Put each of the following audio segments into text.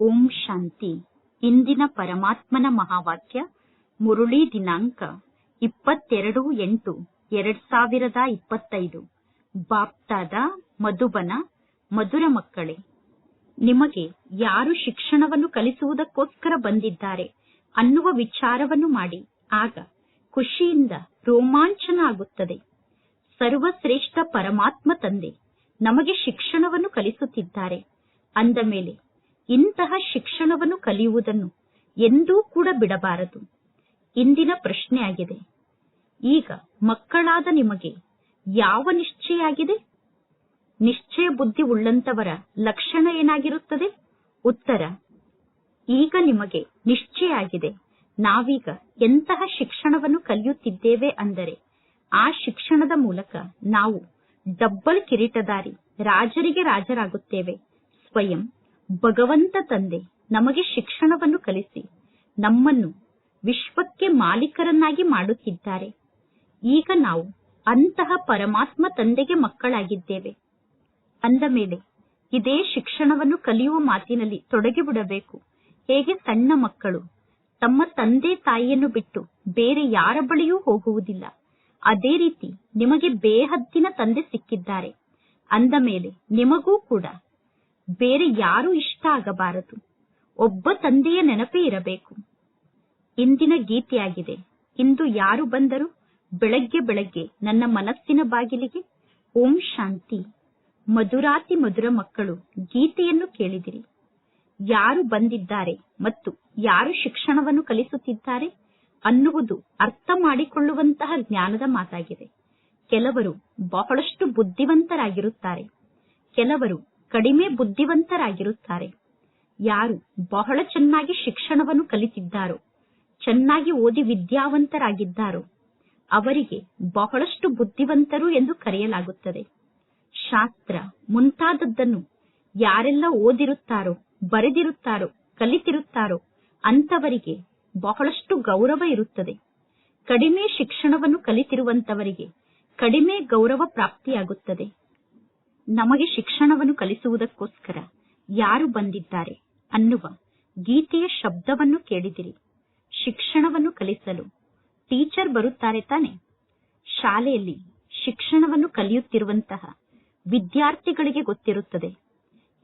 ಓಂ ಶಾಂತಿ. ಇಂದಿನ ಪರಮಾತ್ಮನ ಮಹಾವಾಕ್ಯ, ಮುರುಳಿ ದಿನಾಂಕ, ಇಪ್ಪತ್ತೆರಡು ಎಂಟು, ಎರಡ್ ಸಾವಿರದ ಇಪ್ಪತ್ತೈದು. ಬಾಪ್ತಾದ ಮಧುಬನ, ಮಧುರ ಮಕ್ಕಳೇ, ನಿಮಗೆ ಯಾರು ಶಿಕ್ಷಣವನ್ನು ಕಲಿಸುವುದಕ್ಕೋಸ್ಕರ ಬಂದಿದ್ದಾರೆ ಅನ್ನುವ ವಿಚಾರವನ್ನು ಮಾಡಿ. ಆಗ ಖುಷಿಯಿಂದ ರೋಮಾಂಚನ ಆಗುತ್ತದೆ ಸರ್ವಶ್ರೇಷ್ಠ ಪರಮಾತ್ಮ ತಂದೆ ನಮಗೆ ಶಿಕ್ಷಣವನ್ನು ಕಲಿಸುತ್ತಿದ್ದಾರೆ. ಅಂದ ಮೇಲೆ ಇಂತಹ ಶಿಕ್ಷಣವನ್ನು ಕಲಿಯುವುದನ್ನು ಎಂದೂ ಕೂಡ ಬಿಡಬಾರದು. ಇಂದಿನ ಪ್ರಶ್ನೆಯಾಗಿದೆ ಈಗ ಮಕ್ಕಳಾದ ನಿಮಗೆ ಯಾವ ನಿಶ್ಚಯ ಆಗಿದೆ? ನಿಶ್ಚಯ ಬುದ್ಧಿ ಉಳ್ಳಂತವರ ಲಕ್ಷಣ ಏನಾಗಿರುತ್ತದೆ? ಉತ್ತರ, ಈಗ ನಿಮಗೆ ನಿಶ್ಚಯ ಆಗಿದೆ. ನಾವೀಗ ಎಂತಹ ಶಿಕ್ಷಣವನ್ನು ಕಲಿಯುತ್ತಿದ್ದೇವೆ ಅಂದರೆ ಆ ಶಿಕ್ಷಣದ ಮೂಲಕ ನಾವು ಡಬ್ಬಲ್ ಕಿರೀಟಧಾರಿ ರಾಜರಿಗೆ ರಾಜರಾಗುತ್ತೇವೆ. ಸ್ವಯಂ ಭಗವಂತ ತಂದೆ, ನಮಗೆ ಶಿಕ್ಷಣವನ್ನು ಕಲಿಸಿ, ನಮ್ಮನ್ನು ವಿಶ್ವಕ್ಕೆ ಮಾಲೀಕರನ್ನಾಗಿ ಮಾಡುತ್ತಿದ್ದಾರೆ. ಈಗ ನಾವು ಅಂತಹ ಪರಮಾತ್ಮ ತಂದೆಗೆ ಮಕ್ಕಳಾಗಿದ್ದೇವೆ. ಅಂದ ಮೇಲೆ, ಇದೇ ಶಿಕ್ಷಣವನ್ನು ಕಲಿಯುವ ಮಾತಿನಲ್ಲಿ ತೊಡಗಿಬಿಡಬೇಕು ಹೇಗೆ ಸಣ್ಣ ಮಕ್ಕಳು ತಮ್ಮ ತಂದೆ ತಾಯಿಯನ್ನು ಬಿಟ್ಟು ಬೇರೆ ಯಾರ ಬಳಿಯೂ ಹೋಗುವುದಿಲ್ಲ. ಅದೇ ರೀತಿ ನಿಮಗೆ ಬೇಹದ್ದಿನ ತಂದೆ ಸಿಕ್ಕಿದ್ದಾರೆ. ಅಂದ ಮೇಲೆ, ನಿಮಗೂ ಕೂಡ ಬೇರೆ ಯಾರು ಇಷ್ಟ ಆಗಬಾರದು. ಒಬ್ಬ ತಂದೆಯ ನೆನಪೇ ಇರಬೇಕು. ಇಂದಿನ ಗೀತೆಯಾಗಿದೆ. ಇಂದು ಯಾರು ಬಂದರು ಬೆಳಗ್ಗೆ ಬೆಳಗ್ಗೆ ನನ್ನ ಮನಸ್ಸಿನ ಬಾಗಿಲಿಗೆ ಓಂ ಶಾಂತಿ. ಮಧುರಾತಿ ಮಧುರ ಮಕ್ಕಳು, ಗೀತೆಯನ್ನು ಕೇಳಿದಿರಿ. ಯಾರು ಬಂದಿದ್ದಾರೆ ಮತ್ತು ಯಾರು ಶಿಕ್ಷಣವನ್ನು ಕಲಿಸುತ್ತಿದ್ದಾರೆ ಅನ್ನುವುದು ಅರ್ಥ ಮಾಡಿಕೊಳ್ಳುವಂತಹ ಜ್ಞಾನದ ಮಾತಾಗಿದೆ. ಕೆಲವರು ಬಹಳಷ್ಟು ಬುದ್ಧಿವಂತರಾಗಿರುತ್ತಾರೆ. ಕೆಲವರು ಕಡಿಮೆ ಬುದ್ಧಿವಂತರಾಗಿರುತ್ತಾರೆ. ಯಾರು ಬಹಳ ಚೆನ್ನಾಗಿ ಶಿಕ್ಷಣವನ್ನು ಕಲಿತಿದ್ದಾರೋ, ಚೆನ್ನಾಗಿ ಓದಿ ವಿದ್ಯಾವಂತರಾಗಿದ್ದಾರೋ, ಅವರಿಗೆ ಬಹಳಷ್ಟು ಬುದ್ಧಿವಂತರು ಎಂದು ಕರೆಯಲಾಗುತ್ತದೆ. ಶಾಸ್ತ್ರ ಮುಂತಾದದ್ದನ್ನು ಯಾರೆಲ್ಲ ಓದಿರುತ್ತಾರೋ, ಬರೆದಿರುತ್ತಾರೋ, ಕಲಿತಿರುತ್ತಾರೋ ಅಂತವರಿಗೆ ಬಹಳಷ್ಟು ಗೌರವ ಇರುತ್ತದೆ. ಕಡಿಮೆ ಶಿಕ್ಷಣವನ್ನು ಕಲಿತಿರುವಂತವರಿಗೆ ಕಡಿಮೆ ಗೌರವ ಪ್ರಾಪ್ತಿಯಾಗುತ್ತದೆ. ನಮಗೆ ಶಿಕ್ಷಣವನ್ನು ಕಲಿಸುವುದಕ್ಕೋಸ್ಕರ ಯಾರು ಬಂದಿದ್ದಾರೆ ಅನ್ನುವ ಗೀತೆಯ ಶಬ್ದವನ್ನು ಕೇಳಿದಿರಿ. ಶಿಕ್ಷಣವನ್ನು ಕಲಿಸಲು ಟೀಚರ್ ಬರುತ್ತಾರೆ ತಾನೆ. ಶಾಲೆಯಲ್ಲಿ ಶಿಕ್ಷಣವನ್ನು ಕಲಿಯುತ್ತಿರುವಂತಹ ವಿದ್ಯಾರ್ಥಿಗಳಿಗೆ ಗೊತ್ತಿರುತ್ತದೆ.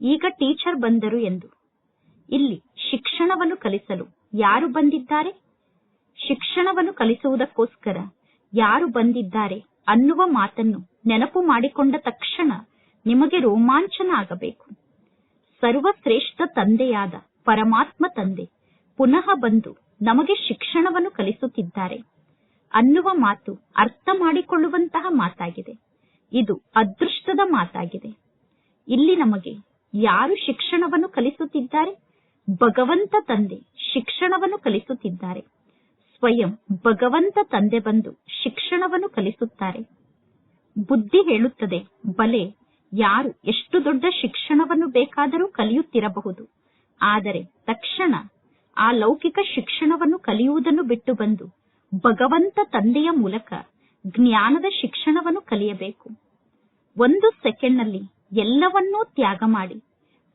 ಈಗ ಟೀಚರ್ ಬಂದರು ಎಂದು. ಇಲ್ಲಿ ಶಿಕ್ಷಣವನ್ನು ಕಲಿಸಲು ಯಾರು ಬಂದಿದ್ದಾರೆ? ಶಿಕ್ಷಣವನ್ನು ಕಲಿಸುವುದಕ್ಕೋಸ್ಕರ ಯಾರು ಬಂದಿದ್ದಾರೆ ಅನ್ನುವ ಮಾತನ್ನು ನೆನಪು ಮಾಡಿಕೊಂಡ ತಕ್ಷಣ ನಿಮಗೆ ರೋಮಾಂಚನ ಆಗಬೇಕು ಸರ್ವಶ್ರೇಷ್ಠ ತಂದೆಯಾದ ಪರಮಾತ್ಮ ತಂದೆ ಪುನಃ ಬಂದು ನಮಗೆ ಶಿಕ್ಷಣವನ್ನು ಕಲಿಸುತ್ತಿದ್ದಾರೆ. ಅನ್ನುವ ಮಾತು ಅರ್ಥ ಮಾಡಿಕೊಳ್ಳುವಂತಹ ಮಾತಾಗಿದೆ. ಇದು ಅದೃಷ್ಟದ ಮಾತಾಗಿದೆ. ಇಲ್ಲಿ ನಮಗೆ ಯಾರು ಶಿಕ್ಷಣವನ್ನು ಕಲಿಸುತ್ತಿದ್ದಾರೆ? ಭಗವಂತ ತಂದೆ ಶಿಕ್ಷಣವನ್ನು ಕಲಿಸುತ್ತಿದ್ದಾರೆ. ಸ್ವಯಂ ಭಗವಂತ ತಂದೆ ಬಂದು ಶಿಕ್ಷಣವನ್ನು ಕಲಿಸುತ್ತಾರೆ. ಬುದ್ಧಿ ಹೇಳುತ್ತದೆ, ಬಲೆ ಯಾರು ಎಷ್ಟು ದೊಡ್ಡ ಶಿಕ್ಷಣವನ್ನು ಬೇಕಾದರೂ ಕಲಿಯುತ್ತಿರಬಹುದು. ಆದರೆ ತಕ್ಷಣ ಆ ಲೌಕಿಕ ಶಿಕ್ಷಣವನ್ನು ಕಲಿಯುವುದನ್ನು ಬಿಟ್ಟು ಬಂದು ಭಗವಂತ ತಂದೆಯ ಮೂಲಕ ಜ್ಞಾನದ ಶಿಕ್ಷಣವನ್ನು ಕಲಿಯಬೇಕು. ಒಂದು ಸೆಕೆಂಡ್ನಲ್ಲಿ ಎಲ್ಲವನ್ನೂ ತ್ಯಾಗ ಮಾಡಿ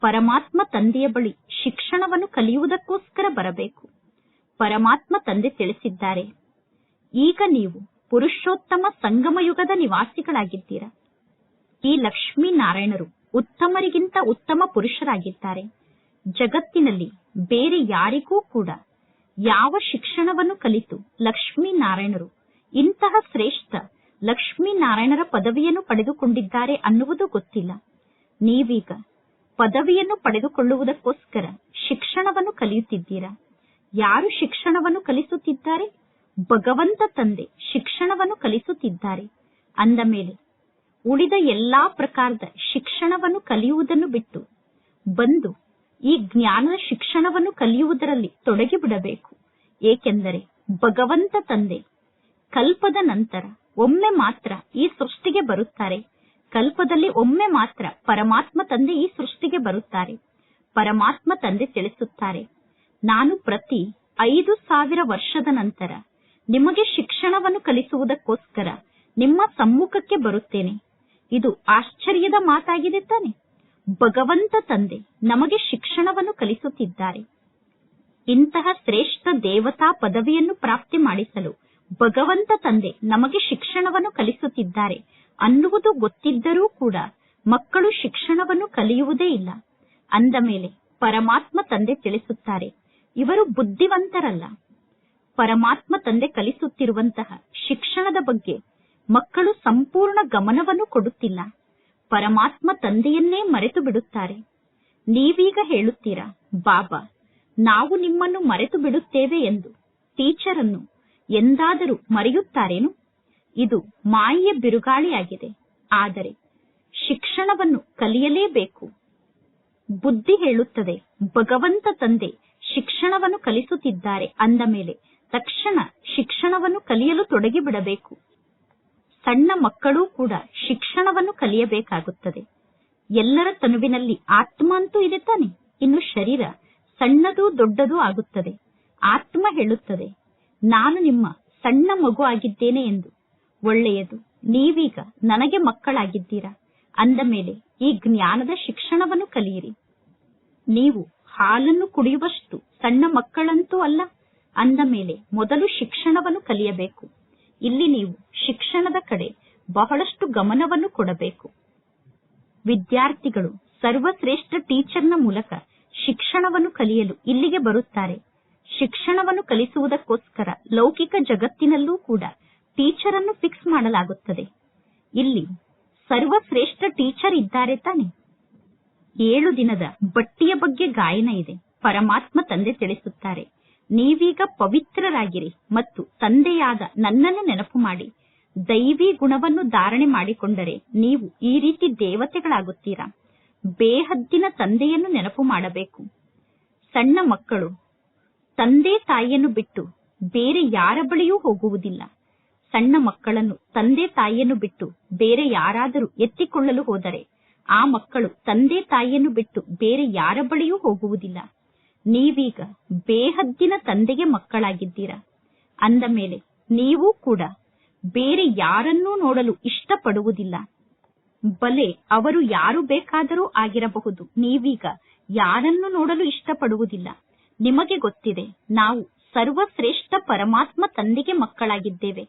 ಪರಮಾತ್ಮ ತಂದೆಯ ಬಳಿ ಶಿಕ್ಷಣವನ್ನು ಕಲಿಯುವುದಕ್ಕೋಸ್ಕರ ಬರಬೇಕು. ಪರಮಾತ್ಮ ತಂದೆ ತಿಳಿಸಿದ್ದಾರೆ, ಈಗ ನೀವು ಪುರುಷೋತ್ತಮ ಸಂಗಮ ಯುಗದ ನಿವಾಸಿಗಳಾಗಿದ್ದೀರಾ. ಈ ಲಕ್ಷ್ಮೀನಾರಾಯಣರು ಉತ್ತಮರಿಗಿಂತ ಉತ್ತಮ ಪುರುಷರಾಗಿದ್ದಾರೆ. ಜಗತ್ತಿನಲ್ಲಿ ಬೇರೆ ಯಾರಿಗೂ ಕೂಡ ಯಾವ ಶಿಕ್ಷಣವನ್ನು ಕಲಿತು ಲಕ್ಷ್ಮೀನಾರಾಯಣರು, ಇಂತಹ ಶ್ರೇಷ್ಠ ಲಕ್ಷ್ಮೀನಾರಾಯಣರ ಪದವಿಯನ್ನು ಪಡೆದುಕೊಂಡಿದ್ದಾರೆ ಅನ್ನುವುದು ಗೊತ್ತಿಲ್ಲ. ನೀವೀಗ ಪದವಿಯನ್ನು ಪಡೆದುಕೊಳ್ಳುವುದಕ್ಕೋಸ್ಕರ ಶಿಕ್ಷಣವನ್ನು ಕಲಿಯುತ್ತಿದ್ದೀರಾ? ಯಾರು ಶಿಕ್ಷಣವನ್ನು ಕಲಿಸುತ್ತಿದ್ದಾರೆ? ಭಗವಂತ ತಂದೆ ಶಿಕ್ಷಣವನ್ನು ಕಲಿಸುತ್ತಿದ್ದಾರೆ. ಅಂದ ಮೇಲೆ ಉಳಿದ ಎಲ್ಲಾ ಪ್ರಕಾರದ ಶಿಕ್ಷಣವನ್ನು ಕಲಿಯುವುದನ್ನು ಬಿಟ್ಟು ಬಂದು ಈ ಜ್ಞಾನ ಶಿಕ್ಷಣವನ್ನು ಕಲಿಯುವುದರಲ್ಲಿ ತೊಡಗಿಬಿಡಬೇಕು. ಏಕೆಂದರೆ ಭಗವಂತ ತಂದೆ ಕಲ್ಪದ ನಂತರ ಒಮ್ಮೆ ಮಾತ್ರ ಈ ಸೃಷ್ಟಿಗೆ ಬರುತ್ತಾರೆ. ಕಲ್ಪದಲ್ಲಿ ಒಮ್ಮೆ ಮಾತ್ರ ಪರಮಾತ್ಮ ತಂದೆ ಈ ಸೃಷ್ಟಿಗೆ ಬರುತ್ತಾರೆ. ಪರಮಾತ್ಮ ತಂದೆ ತಿಳಿಸುತ್ತಾರೆ, ನಾನು ಪ್ರತಿ ಐದು ಸಾವಿರ ವರ್ಷದ ನಂತರ ನಿಮಗೆ ಶಿಕ್ಷಣವನ್ನು ಕಲಿಸುವುದಕ್ಕೋಸ್ಕರ ನಿಮ್ಮ ಸಮ್ಮುಖಕ್ಕೆ ಬರುತ್ತೇನೆ. ಇದು ಆಶ್ಚರ್ಯದ ಮಾತಾಗಿದೆ ತಾನೆ. ಭಗವಂತ ತಂದೆ ನಮಗೆ ಶಿಕ್ಷಣವನ್ನು ಕಲಿಸುತ್ತಿದ್ದಾರೆ. ಇಂತಹ ಶ್ರೇಷ್ಠ ದೇವತಾ ಪದವಿಯನ್ನು ಪ್ರಾಪ್ತಿ ಮಾಡಿಸಲು ಭಗವಂತ ತಂದೆ ನಮಗೆ ಶಿಕ್ಷಣವನ್ನು ಕಲಿಸುತ್ತಿದ್ದಾರೆ ಅನ್ನುವುದು ಗೊತ್ತಿದ್ದರೂ ಕೂಡ ಮಕ್ಕಳು ಶಿಕ್ಷಣವನ್ನು ಕಲಿಯುವುದೇ ಇಲ್ಲ. ಅಂದ ಮೇಲೆ ಪರಮಾತ್ಮ ತಂದೆ ತಿಳಿಸುತ್ತಾರೆ, ಇವರು ಬುದ್ಧಿವಂತರಲ್ಲ. ಪರಮಾತ್ಮ ತಂದೆ ಕಲಿಸುತ್ತಿರುವಂತಹ ಶಿಕ್ಷಣದ ಬಗ್ಗೆ ಮಕ್ಕಳು ಸಂಪೂರ್ಣ ಗಮನವನ್ನು ಕೊಡುತ್ತಿಲ್ಲ. ಪರಮಾತ್ಮ ತಂದೆಯನ್ನೇ ಮರೆತು ಬಿಡುತ್ತಾರೆ. ನೀವೀಗ ಹೇಳುತ್ತೀರಾ, ಬಾಬಾ, ನಾವು ನಿಮ್ಮನ್ನು ಮರೆತು ಬಿಡುತ್ತೇವೆ ಎಂದು ಟೀಚರನ್ನು ಎಂದಾದರೂ ಮರೆಯುತ್ತಾರೇನು? ಇದು ಮಾಯೆಯ ಬಿರುಗಾಳಿಯಾಗಿದೆ. ಆದರೆ ಶಿಕ್ಷಣವನ್ನು ಕಲಿಯಲೇಬೇಕು. ಬುದ್ಧಿ ಹೇಳುತ್ತದೆ, ಭಗವಂತ ತಂದೆ ಶಿಕ್ಷಣವನ್ನು ಕಲಿಸುತ್ತಿದ್ದಾರೆ ಅಂದ ಮೇಲೆ ತಕ್ಷಣ ಶಿಕ್ಷಣವನ್ನು ಕಲಿಯಲು ತೊಡಗಿಬಿಡಬೇಕು. ಸಣ್ಣ ಮಕ್ಕಳೂ ಕೂಡ ಶಿಕ್ಷಣವನ್ನು ಕಲಿಯಬೇಕಾಗುತ್ತದೆ. ಎಲ್ಲರ ತನುವಿನಲ್ಲಿ ಆತ್ಮ ಅಂತೂ ಇದೆ ತಾನೆ. ಇನ್ನು ಶರೀರ ಸಣ್ಣದು ದೊಡ್ಡದು ಆಗುತ್ತದೆ. ಆತ್ಮ ಹೇಳುತ್ತದೆ, ನಾನು ನಿಮ್ಮ ಸಣ್ಣ ಮಗು ಆಗಿದ್ದೇನೆ ಎಂದು. ಒಳ್ಳೆಯದು, ನೀವೀಗ ನನಗೆ ಮಕ್ಕಳಾಗಿದ್ದೀರಾ? ಅಂದ ಮೇಲೆ ಈ ಜ್ಞಾನದ ಶಿಕ್ಷಣವನ್ನು ಕಲಿಯಿರಿ. ನೀವು ಹಾಲನ್ನು ಕುಡಿಯುವಷ್ಟು ಸಣ್ಣ ಮಕ್ಕಳಂತೂ ಅಲ್ಲ. ಅಂದ ಮೇಲೆ ಮೊದಲು ಶಿಕ್ಷಣವನ್ನು ಕಲಿಯಬೇಕು. ಇಲ್ಲಿ ನೀವು ಶಿಕ್ಷಣದ ಕಡೆ ಬಹಳಷ್ಟು ಗಮನವನ್ನು ಕೊಡಬೇಕು. ವಿದ್ಯಾರ್ಥಿಗಳು ಸರ್ವಶ್ರೇಷ್ಠ ಟೀಚರ್ನ ಮೂಲಕ ಶಿಕ್ಷಣವನ್ನು ಕಲಿಯಲು ಇಲ್ಲಿಗೆ ಬರುತ್ತಾರೆ. ಶಿಕ್ಷಣವನ್ನು ಕಲಿಸುವುದಕ್ಕೋಸ್ಕರ ಲೌಕಿಕ ಜಗತ್ತಿನಲ್ಲೂ ಕೂಡ ಟೀಚರ್ ಅನ್ನು ಫಿಕ್ಸ್ ಮಾಡಲಾಗುತ್ತದೆ. ಇಲ್ಲಿ ಸರ್ವಶ್ರೇಷ್ಠ ಟೀಚರ್ ಇದ್ದಾರೆ ತಾನೆ. ಏಳು ದಿನದ ಬಟ್ಟಿಯ ಬಗ್ಗೆ ಗಾಯನ ಇದೆ. ಪರಮಾತ್ಮ ತಂದೆ ತಿಳಿಸುತ್ತಾರೆ. ನೀವೀಗ ಪವಿತ್ರರಾಗಿರಿ ಮತ್ತು ತಂದೆಯಾದ ನನ್ನನ್ನು ನೆನಪು ಮಾಡಿ. ದೈವಿ ಗುಣವನ್ನು ಧಾರಣೆ ಮಾಡಿಕೊಂಡರೆ ನೀವು ಈ ರೀತಿ ದೇವತೆಗಳಾಗುತ್ತೀರಾ? ಬೇಹದ್ದಿನ ತಂದೆಯನ್ನು ನೆನಪು ಮಾಡಬೇಕು. ಸಣ್ಣ ಮಕ್ಕಳು, ತಂದೆ ತಾಯಿಯನ್ನು ಬಿಟ್ಟು ಬೇರೆ ಯಾರ ಬಳಿಯೂ ಹೋಗುವುದಿಲ್ಲ. ಸಣ್ಣ ಮಕ್ಕಳನ್ನು ತಂದೆ ತಾಯಿಯನ್ನು ಬಿಟ್ಟು ಬೇರೆ ಯಾರಾದರೂ ಎತ್ತಿಕೊಳ್ಳಲು ಹೋದರೆ, ಆ ಮಕ್ಕಳು ತಂದೆ ತಾಯಿಯನ್ನು ಬಿಟ್ಟು ಬೇರೆ ಯಾರ ಬಳಿಯೂ ಹೋಗುವುದಿಲ್ಲ. ನೀವೀಗ ಬೇಹದ್ದಿನ ತಂದೆಗೆ ಮಕ್ಕಳಾಗಿದ್ದೀರಾ? ಅಂದ ಮೇಲೆ, ನೀವು ಕೂಡ ಬೇರೆ ಯಾರನ್ನೂ ನೋಡಲು ಇಷ್ಟಪಡುವುದಿಲ್ಲ. ಬಲೆ ಅವರು ಯಾರು ಬೇಕಾದರೂ ಆಗಿರಬಹುದು. ನೀವೀಗ ಯಾರನ್ನು ನೋಡಲು ಇಷ್ಟಪಡುವುದಿಲ್ಲ. ನಿಮಗೆ ಗೊತ್ತಿದೆ, ನಾವು ಸರ್ವಶ್ರೇಷ್ಠ ಪರಮಾತ್ಮ ತಂದೆಗೆ ಮಕ್ಕಳಾಗಿದ್ದೇವೆ.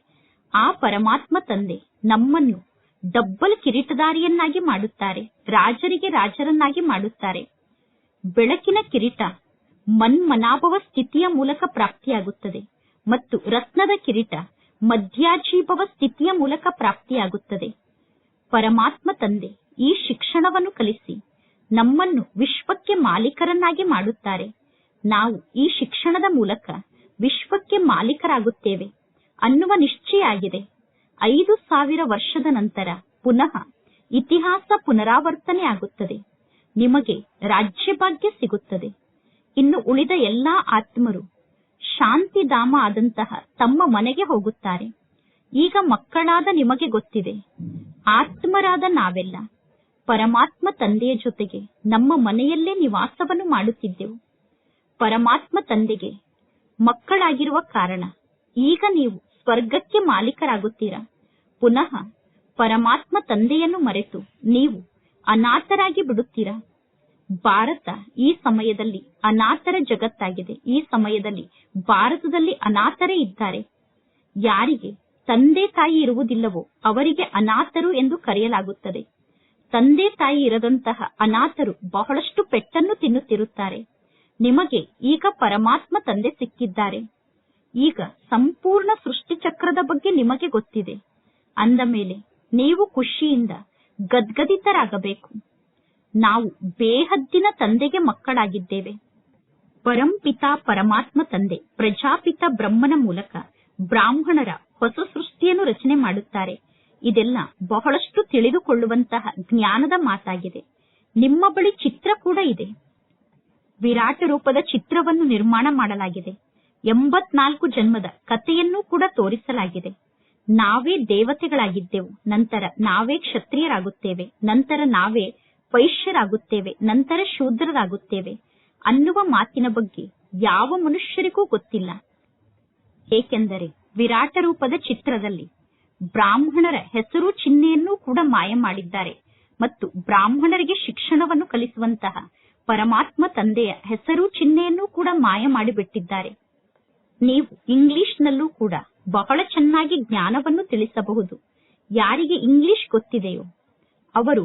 ಆ ಪರಮಾತ್ಮ ತಂದೆ ನಮ್ಮನ್ನು ಡಬ್ಬಲ್ ಕಿರೀಟದಾರಿಯನ್ನಾಗಿ ಮಾಡುತ್ತಾರೆ, ರಾಜರಿಗೆ ರಾಜರನ್ನಾಗಿ ಮಾಡುತ್ತಾರೆ. ಬೆಳಕಿನ ಕಿರೀಟ ಮನ್ಮನಾಭವ ಸ್ಥಿತಿಯ ಮೂಲಕ ಪ್ರಾಪ್ತಿಯಾಗುತ್ತದೆ ಮತ್ತು ರತ್ನದ ಕಿರೀಟ ಮಧ್ಯಾಜೀಭವ ಸ್ಥಿತಿಯ ಮೂಲಕ ಪ್ರಾಪ್ತಿಯಾಗುತ್ತದೆ. ಪರಮಾತ್ಮ ತಂದೆ ಈ ಶಿಕ್ಷಣವನ್ನು ಕಲಿಸಿ ನಮ್ಮನ್ನು ವಿಶ್ವಕ್ಕೆ ಮಾಲೀಕರನ್ನಾಗಿ ಮಾಡುತ್ತಾರೆ. ನಾವು ಈ ಶಿಕ್ಷಣದ ಮೂಲಕ ವಿಶ್ವಕ್ಕೆ ಮಾಲೀಕರಾಗುತ್ತೇವೆ ಅನ್ನುವ ನಿಶ್ಚಯ ಆಗಿದೆ ಐದು ಸಾವಿರ ವರ್ಷದ ನಂತರ ಪುನಃ ಇತಿಹಾಸ ಪುನರಾವರ್ತನೆ ಆಗುತ್ತದೆ ನಿಮಗೆ ರಾಜ್ಯಭಾಗ್ಯ ಸಿಗುತ್ತದೆ. ಇನ್ನು ಉಳಿದ ಎಲ್ಲಾ ಆತ್ಮರು ಶಾಂತಿಧಾಮ ಆದಂತಹ ತಮ್ಮ ಮನೆಗೆ ಹೋಗುತ್ತಾರೆ. ಈಗ ಮಕ್ಕಳಾದ ನಿಮಗೆ ಗೊತ್ತಿದೆ, ಆತ್ಮರಾದ ನಾವೆಲ್ಲ ಪರಮಾತ್ಮ ತಂದೆಯ ಜೊತೆಗೆ ನಮ್ಮ ಮನೆಯಲ್ಲೇ ನಿವಾಸವನ್ನು ಮಾಡುತ್ತಿದ್ದೆವು. ಪರಮಾತ್ಮ ತಂದೆಗೆ ಮಕ್ಕಳಾಗಿರುವ ಕಾರಣ ಈಗ ನೀವು ಸ್ವರ್ಗಕ್ಕೆ ಮಾಲೀಕರಾಗುತ್ತೀರಾ? ಪುನಃ ಪರಮಾತ್ಮ ತಂದೆಯನ್ನು ಮರೆತು ನೀವು ಅನಾಥರಾಗಿ ಬಿಡುತ್ತೀರಾ? ಭಾರತ ಈ ಸಮಯದಲ್ಲಿ ಅನಾಥರ ಜಗತ್ತಾಗಿದೆ. ಈ ಸಮಯದಲ್ಲಿ ಭಾರತದಲ್ಲಿ ಅನಾಥರೇ ಇದ್ದಾರೆ. ಯಾರಿಗೆ? ತಂದೆ ತಾಯಿ ಇರುವುದಿಲ್ಲವೋ ಅವರಿಗೆ ಅನಾಥರು ಎಂದು ಕರೆಯಲಾಗುತ್ತದೆ. ತಂದೆ ತಾಯಿ ಇರದಂತಹ ಅನಾಥರು ಬಹಳಷ್ಟು ಪೆಟ್ಟನ್ನು ತಿನ್ನುತ್ತಿರುತ್ತಾರೆ. ನಿಮಗೆ ಈಗ ಪರಮಾತ್ಮ ತಂದೆ ಸಿಕ್ಕಿದ್ದಾರೆ. ಈಗ ಸಂಪೂರ್ಣ ಸೃಷ್ಟಿ ಚಕ್ರದ ಬಗ್ಗೆ ನಿಮಗೆ ಗೊತ್ತಿದೆ. ಅಂದ ಮೇಲೆ ನೀವು ಖುಷಿಯಿಂದ ಗದ್ಗದಿತರಾಗಬೇಕು. ನಾವು ಬೇಹದ್ದಿನ ತಂದೆಗೆ ಮಕ್ಕಳಾಗಿದ್ದೇವೆ. ಪರಂಪಿತ ಪರಮಾತ್ಮ ತಂದೆ, ಪ್ರಜಾಪಿತ ಬ್ರಹ್ಮನ ಮೂಲಕ ಬ್ರಾಹ್ಮಣರ ಹೊಸ ಸೃಷ್ಟಿಯನ್ನು ರಚನೆ ಮಾಡುತ್ತಾರೆ. ಇದೆಲ್ಲ ಬಹಳಷ್ಟು ತಿಳಿದುಕೊಳ್ಳುವಂತಹ ಜ್ಞಾನದ ಮಾತಾಗಿದೆ. ನಿಮ್ಮ ಬಳಿ ಚಿತ್ರ ಕೂಡ ಇದೆ. ವಿರಾಟ ರೂಪದ ಚಿತ್ರವನ್ನು ನಿರ್ಮಾಣ ಮಾಡಲಾಗಿದೆ. ಎಂಬತ್ನಾಲ್ಕು ಜನ್ಮದ ಕಥೆಯನ್ನೂ ಕೂಡ ತೋರಿಸಲಾಗಿದೆ. ನಾವೇ ದೇವತೆಗಳಾಗಿದ್ದೆವು. ನಂತರ ನಾವೇ ಕ್ಷತ್ರಿಯರಾಗುತ್ತೇವೆ. ನಂತರ ನಾವೇ ವೈಶ್ಯರಾಗುತ್ತೇವೆ, ನಂತರ ಶೂದ್ರರಾಗುತ್ತೇವೆ. ಅನ್ನುವ ಮಾತಿನ ಬಗ್ಗೆ ಯಾವ ಮನುಷ್ಯರಿಗೂ ಗೊತ್ತಿಲ್ಲ. ಏಕೆಂದರೆ ವಿರಾಟ ರೂಪದ ಚಿತ್ರದಲ್ಲಿ ಬ್ರಾಹ್ಮಣರ ಹೆಸರು ಚಿಹ್ನೆಯನ್ನು ಕೂಡ ಮಾಯ ಮಾಡಿದ್ದಾರೆ ಮತ್ತು ಬ್ರಾಹ್ಮಣರಿಗೆ ಶಿಕ್ಷಣವನ್ನು ಕಲಿಸುವಂತಹ ಪರಮಾತ್ಮ ತಂದೆಯ ಹೆಸರು ಚಿಹ್ನೆಯನ್ನು ಕೂಡ ಮಾಯ ಮಾಡಿಬಿಟ್ಟಿದ್ದಾರೆ. ನೀವು ಇಂಗ್ಲಿಷ್ನಲ್ಲೂ ಕೂಡ ಬಹಳ ಚೆನ್ನಾಗಿ ಜ್ಞಾನವನ್ನು ತಿಳಿಸಬಹುದು. ಯಾರಿಗೆ ಇಂಗ್ಲಿಷ್ ಗೊತ್ತಿದೆಯೋ ಅವರು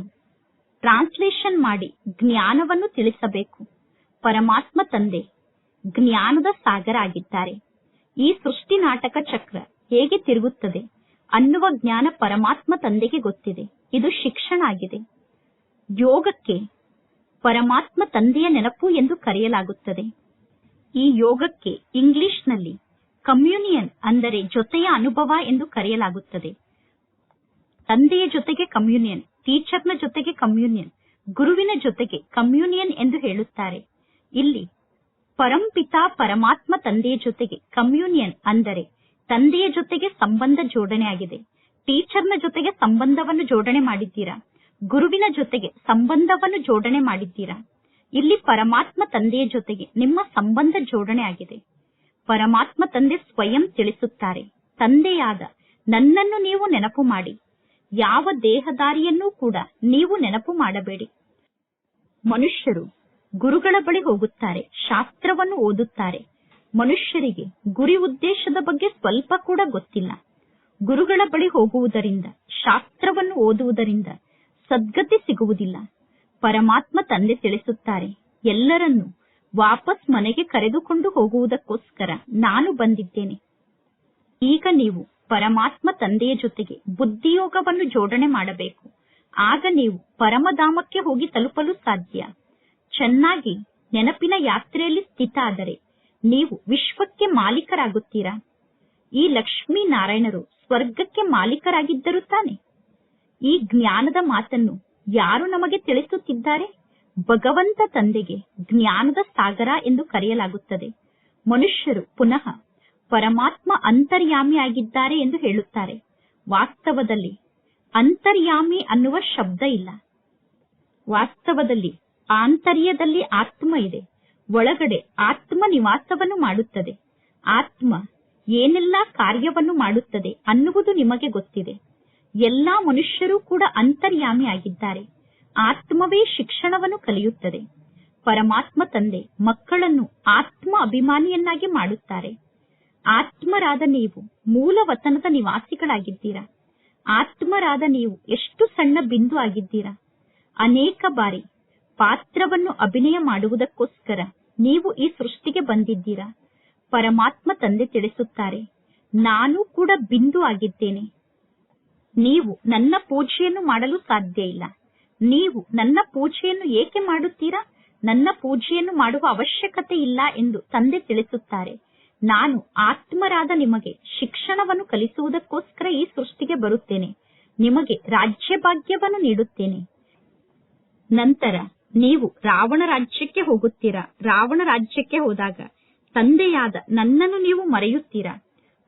ಟ್ರಾನ್ಸ್ಲೇಷನ್ ಮಾಡಿ ಜ್ಞಾನವನ್ನು ತಿಳಿಸಬೇಕು. ಪರಮಾತ್ಮ ತಂದೆ, ಜ್ಞಾನದ ಸಾಗರ ಆಗಿದ್ದಾರೆ ಈ ಸೃಷ್ಟಿ ನಾಟಕ ಚಕ್ರ ಹೇಗೆ ತಿರುಗುತ್ತದೆ ಅನ್ನುವ ಜ್ಞಾನ ಪರಮಾತ್ಮ ತಂದೆಗೆ ಗೊತ್ತಿದೆ. ಇದು ಶಿಕ್ಷಣ ಆಗಿದೆ. ಯೋಗಕ್ಕೆ ಪರಮಾತ್ಮ ತಂದೆಯ ನೆನಪು ಎಂದು ಕರೆಯಲಾಗುತ್ತದೆ. ಈ ಯೋಗಕ್ಕೆ ಇಂಗ್ಲಿಷ್ನಲ್ಲಿ ಕಮ್ಯುನಿಯನ್ ಅಂದರೆ ಜೊತೆಯ ಅನುಭವ ಎಂದು ಕರೆಯಲಾಗುತ್ತದೆ. ತಂದೆಯ ಜೊತೆಗೆ ಕಮ್ಯುನಿಯನ್ ಟೀಚರ್ನ ಜೊತೆಗೆ ಕಮ್ಯೂನಿಯನ್, ಗುರುವಿನ ಜೊತೆಗೆ ಕಮ್ಯೂನಿಯನ್ ಎಂದು ಹೇಳುತ್ತಾರೆ. ಇಲ್ಲಿ ಪರಂಪಿತ ಪರಮಾತ್ಮ ತಂದೆಯ ಜೊತೆಗೆ ಕಮ್ಯೂನಿಯನ್ ಅಂದರೆ ತಂದೆಯ ಜೊತೆಗೆ ಸಂಬಂಧ ಜೋಡಣೆ ಆಗಿದೆ. ಟೀಚರ್ನ ಜೊತೆಗೆ ಸಂಬಂಧವನ್ನು ಜೋಡಣೆ ಮಾಡಿದ್ದೀರಾ? ಗುರುವಿನ ಜೊತೆಗೆ ಸಂಬಂಧವನ್ನು ಜೋಡಣೆ ಮಾಡಿದ್ದೀರಾ? ಇಲ್ಲಿ ಪರಮಾತ್ಮ ತಂದೆಯ ಜೊತೆಗೆ ನಿಮ್ಮ ಸಂಬಂಧ ಜೋಡಣೆ ಆಗಿದೆ. ಪರಮಾತ್ಮ ತಂದೆ ಸ್ವಯಂ ತಿಳಿಸುತ್ತಾರೆ, ತಂದೆಯಾದ ನನ್ನನ್ನು ನೀವು ನೆನಪು ಮಾಡಿ. ಯಾವ ದೇಹದಾರಿಯನ್ನೂ ಕೂಡ ನೀವು ನೆನಪು ಮಾಡಬೇಡಿ. ಮನುಷ್ಯರು ಗುರುಗಳ ಬಳಿ ಹೋಗುತ್ತಾರೆ, ಶಾಸ್ತ್ರವನ್ನು ಓದುತ್ತಾರೆ. ಮನುಷ್ಯರಿಗೆ ಗುರಿ ಉದ್ದೇಶದ ಬಗ್ಗೆ ಸ್ವಲ್ಪ ಕೂಡ ಗೊತ್ತಿಲ್ಲ. ಗುರುಗಳ ಬಳಿ ಹೋಗುವುದರಿಂದ, ಶಾಸ್ತ್ರವನ್ನು ಓದುವುದರಿಂದ ಸದ್ಗತಿ ಸಿಗುವುದಿಲ್ಲ. ಪರಮಾತ್ಮ ತಂದೆ ತಿಳಿಸುತ್ತಾರೆ, ಎಲ್ಲರನ್ನೂ ವಾಪಸ್ ಮನೆಗೆ ಕರೆದುಕೊಂಡು ಹೋಗುವುದಕ್ಕೋಸ್ಕರ ನಾನು ಬಂದಿದ್ದೇನೆ. ಈಗ ನೀವು ಪರಮಾತ್ಮ ತಂದೆಯ ಜೊತೆಗೆ ಬುದ್ಧಿಯೋಗವನ್ನು ಜೋಡಣೆ ಮಾಡಬೇಕು. ಆಗ ನೀವು ಪರಮಧಾಮಕ್ಕೆ ಹೋಗಿ ತಲುಪಲು ಸಾಧ್ಯ. ಚೆನ್ನಾಗಿ ನೆನಪಿನ ಯಾತ್ರೆಯಲ್ಲಿ ಸ್ಥಿತ ಆದರೆ ನೀವು ವಿಶ್ವಕ್ಕೆ ಮಾಲೀಕರಾಗುತ್ತೀರಾ? ಈ ಲಕ್ಷ್ಮೀ ನಾರಾಯಣರು ಸ್ವರ್ಗಕ್ಕೆ ಮಾಲೀಕರಾಗಿದ್ದರು ತಾನೆ? ಈ ಜ್ಞಾನದ ಮಾತನ್ನು ಯಾರು ನಮಗೆ ತಿಳಿಸುತ್ತಿದ್ದಾರೆ? ಭಗವಂತ ತಂದೆಗೆ ಜ್ಞಾನದ ಸಾಗರ ಎಂದು ಕರೆಯಲಾಗುತ್ತದೆ. ಮನುಷ್ಯರು ಪುನಃ ಪರಮಾತ್ಮ ಅಂತರ್ಯಾಮಿ ಆಗಿದ್ದಾರೆ ಎಂದು ಹೇಳುತ್ತಾರೆ. ವಾಸ್ತವದಲ್ಲಿ ಅಂತರ್ಯಾಮಿ ಅನ್ನುವ ಶಬ್ದ ಇಲ್ಲ. ವಾಸ್ತವದಲ್ಲಿ ಆಂತರ್ಯದಲ್ಲಿ ಆತ್ಮ ಇದೆ. ಒಳಗಡೆ ಆತ್ಮ ನಿವಾಸವನ್ನು ಮಾಡುತ್ತದೆ. ಆತ್ಮ ಏನೆಲ್ಲ ಕಾರ್ಯವನ್ನು ಮಾಡುತ್ತದೆ ಅನ್ನುವುದು ನಿಮಗೆ ಗೊತ್ತಿದೆ. ಎಲ್ಲಾ ಮನುಷ್ಯರು ಕೂಡ ಅಂತರ್ಯಾಮಿ ಆಗಿದ್ದಾರೆ ಆತ್ಮವೇ ಶಿಕ್ಷಣವನ್ನು ಕಲಿಯುತ್ತದೆ. ಪರಮಾತ್ಮ ತಂದೆ ಮಕ್ಕಳನ್ನು ಆತ್ಮ ಅಭಿಮಾನಿಯನ್ನಾಗಿ ಮಾಡುತ್ತಾರೆ. ಆತ್ಮರಾದ ನೀವು, ಮೂಲ ವತನದ ನಿವಾಸಿಗಳಾಗಿದ್ದೀರಾ? ಆತ್ಮರಾದ ನೀವು, ಎಷ್ಟು ಸಣ್ಣ ಬಿಂದು ಆಗಿದ್ದೀರಾ? ಅನೇಕ ಬಾರಿ ಪಾತ್ರವನ್ನು ಅಭಿನಯ ಮಾಡುವುದಕ್ಕೋಸ್ಕರ ನೀವು ಈ ಸೃಷ್ಟಿಗೆ ಬಂದಿದ್ದೀರಾ? ಪರಮಾತ್ಮ ತಂದೆ ತಿಳಿಸುತ್ತಾರೆ, ನಾನು ಕೂಡ ಬಿಂದು ಆಗಿದ್ದೇನೆ. ನೀವು ನನ್ನ ಪೂಜೆಯನ್ನು ಮಾಡಲು ಸಾಧ್ಯ ಇಲ್ಲ. ನೀವು ನನ್ನ ಪೂಜೆಯನ್ನು ಏಕೆ ಮಾಡುತ್ತೀರಾ? ನನ್ನ ಪೂಜೆಯನ್ನು ಮಾಡುವ ಅವಶ್ಯಕತೆ ಇಲ್ಲ ಎಂದು ತಂದೆ ತಿಳಿಸುತ್ತಾರೆ. ನಾನು ಆತ್ಮರಾದ ನಿಮಗೆ ಶಿಕ್ಷಣವನ್ನು ಕಲಿಸುವುದಕ್ಕೋಸ್ಕರ ಈ ಸೃಷ್ಟಿಗೆ ಬರುತ್ತೇನೆ. ನಿಮಗೆ ರಾಜ್ಯಭಾಗ್ಯವನ್ನು ನೀಡುತ್ತೇನೆ. ನಂತರ ನೀವು ರಾವಣ ರಾಜ್ಯಕ್ಕೆ ಹೋಗುತ್ತೀರಾ? ರಾವಣ ರಾಜ್ಯಕ್ಕೆ ಹೋದಾಗ ತಂದೆಯಾದ ನನ್ನನ್ನು ನೀವು ಮರೆಯುತ್ತೀರಾ?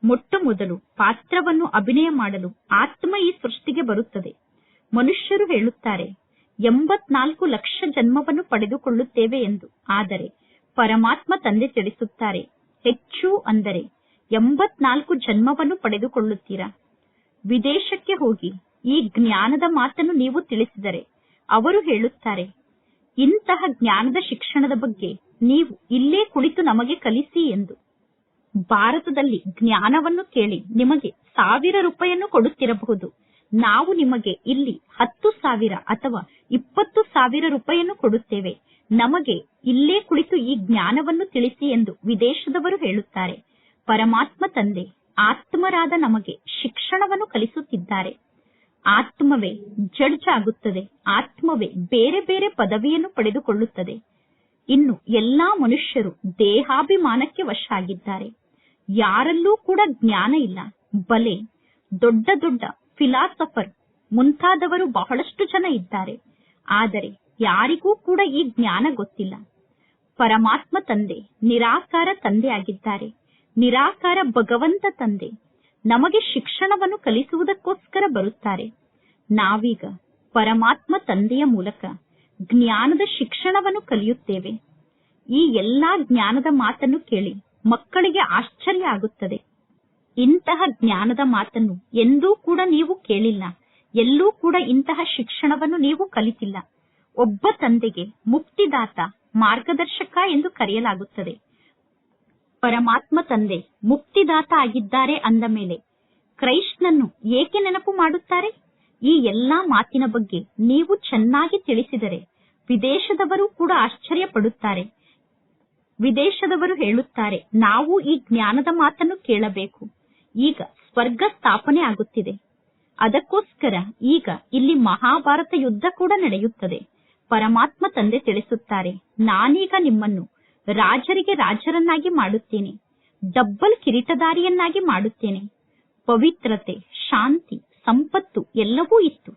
ಮೊಟ್ಟ ಮೊದಲು ಪಾತ್ರವನ್ನು ಅಭಿನಯ ಮಾಡಲು ಆತ್ಮ ಈ ಸೃಷ್ಟಿಗೆ ಬರುತ್ತದೆ. ಮನುಷ್ಯರು ಹೇಳುತ್ತಾರೆ, ಎಂಬತ್ನಾಲ್ಕು ಲಕ್ಷ ಜನ್ಮವನ್ನು ಪಡೆದುಕೊಳ್ಳುತ್ತೇವೆ ಎಂದು. ಆದರೆ ಪರಮಾತ್ಮ ತಂದೆ ತಿಳಿಸುತ್ತಾರೆ ಹೆಚ್ಚು ಅಂದರೆ ಎಂಬತ್ನಾಲ್ಕು ಜನ್ಮವನ್ನು ಪಡೆದುಕೊಳ್ಳುತ್ತೀರಾ? ವಿದೇಶಕ್ಕೆ ಹೋಗಿ ಈ ಜ್ಞಾನದ ಮಾತನ್ನು ನೀವು ತಿಳಿಸಿದರೆ ಅವರು ಹೇಳುತ್ತಾರೆ, ಇಂತಹ ಜ್ಞಾನದ ಶಿಕ್ಷಣದ ಬಗ್ಗೆ ನೀವು ಇಲ್ಲೇ ಕುಳಿತು ನಮಗೆ ಕಲಿಸಿ ಎಂದು. ಭಾರತದಲ್ಲಿ ಜ್ಞಾನವನ್ನು ಕೇಳಿ ನಿಮಗೆ ಸಾವಿರ ರೂಪಾಯಿಯನ್ನು ಕೊಡುತ್ತಿರಬಹುದು. ನಾವು ನಿಮಗೆ ಇಲ್ಲಿ ಹತ್ತು ಸಾವಿರ ಅಥವಾ ಇಪ್ಪತ್ತು ಸಾವಿರ ರೂಪಾಯಿಯನ್ನು ಕೊಡುತ್ತೇವೆ. ನಮಗೆ ಇಲ್ಲೇ ಕುಳಿತು ಈ ಜ್ಞಾನವನ್ನು ತಿಳಿಸಿ ಎಂದು ವಿದೇಶದವರು ಹೇಳುತ್ತಾರೆ. ಪರಮಾತ್ಮ ತಂದೆ, ಆತ್ಮರಾದ ನಮಗೆ ಶಿಕ್ಷಣವನ್ನು ಕಲಿಸುತ್ತಿದ್ದಾರೆ. ಆತ್ಮವೇ ಜಡ್ಜ್ ಆಗುತ್ತದೆ ಆತ್ಮವೇ ಬೇರೆ ಬೇರೆ ಪದವಿಯನ್ನು ಪಡೆದುಕೊಳ್ಳುತ್ತದೆ. ಇನ್ನು ಎಲ್ಲಾ ಮನುಷ್ಯರು ದೇಹಾಭಿಮಾನಕ್ಕೆ ವಶ ಆಗಿದ್ದಾರೆ ಯಾರಲ್ಲೂ ಕೂಡ ಜ್ಞಾನ ಇಲ್ಲ, ಬಲೆ, ದೊಡ್ಡ ದೊಡ್ಡ ಫಿಲಾಸಫರ್ ಮುಂತಾದವರು ಬಹಳಷ್ಟು ಜನ ಇದ್ದಾರೆ. ಆದರೆ ಯಾರಿಗೂ ಕೂಡ ಈ ಜ್ಞಾನ ಗೊತ್ತಿಲ್ಲ. ಪರಮಾತ್ಮ ತಂದೆ, ನಿರಾಕಾರ ತಂದೆ ಆಗಿದ್ದಾರೆ ನಿರಾಕಾರ ಭಗವಂತ ತಂದೆ. ನಮಗೆ ಶಿಕ್ಷಣವನ್ನು ಕಲಿಸುವುದಕ್ಕೋಸ್ಕರ ಬರುತ್ತಾರೆ. ನಾವೀಗ ಪರಮಾತ್ಮ ತಂದೆಯ ಮೂಲಕ ಜ್ಞಾನದ ಶಿಕ್ಷಣವನ್ನು ಕಲಿಯುತ್ತೇವೆ. ಈ ಎಲ್ಲಾ ಜ್ಞಾನದ ಮಾತನ್ನು ಕೇಳಿ ಮಕ್ಕಳಿಗೆ ಆಶ್ಚರ್ಯ ಆಗುತ್ತದೆ. ಇಂತಹ ಜ್ಞಾನದ ಮಾತನ್ನು ಎಂದೂ ಕೂಡ ನೀವು ಕೇಳಿಲ್ಲ. ಎಲ್ಲೂ ಕೂಡ ಇಂತಹ ಶಿಕ್ಷಣವನ್ನು ನೀವು ಕಲಿತಿಲ್ಲ. ಒಬ್ಬ ತಂದೆಗೆ ಮುಕ್ತಿದಾತ ಮಾರ್ಗದರ್ಶಕ ಎಂದು ಕರೆಯಲಾಗುತ್ತದೆ. ಪರಮಾತ್ಮ ತಂದೆ ಮುಕ್ತಿದಾತ ಆಗಿದ್ದಾರೆ ಅಂದ ಮೇಲೆ ಕ್ರೈಸ್ಟ್ನನ್ನು ಏಕೆ ನೆನಪು ಮಾಡುತ್ತಾರೆ? ಈ ಎಲ್ಲಾ ಮಾತಿನ ಬಗ್ಗೆ ನೀವು ಚೆನ್ನಾಗಿ ತಿಳಿಸಿದರೆ ವಿದೇಶದವರು ಕೂಡ ಆಶ್ಚರ್ಯ ಪಡುತ್ತಾರೆ ವಿದೇಶದವರು ಹೇಳುತ್ತಾರೆ, ನಾವು ಈ ಜ್ಞಾನದ ಮಾತನ್ನು ಕೇಳಬೇಕು. ಈಗ ಸ್ವರ್ಗ ಸ್ಥಾಪನೆ ಆಗುತ್ತಿದೆ. ಅದಕ್ಕೋಸ್ಕರ ಈಗ ಇಲ್ಲಿ ಮಹಾಭಾರತ ಯುದ್ಧ ಕೂಡ ನಡೆಯುತ್ತದೆ. ಪರಮಾತ್ಮ ತಂದೆ ತಿಳಿಸುತ್ತಾರೆ. ನಾನೀಗ ನಿಮ್ಮನ್ನು ರಾಜರಿಗೆ ರಾಜರನ್ನಾಗಿ ಮಾಡುತ್ತೇನೆ. ಡಬ್ಬಲ್ ಕಿರೀಟದಾರಿಯನ್ನಾಗಿ ಮಾಡುತ್ತೇನೆ. ಪವಿತ್ರತೆ, ಶಾಂತಿ, ಸಂಪತ್ತು ಎಲ್ಲವೂ ಇತ್ತು.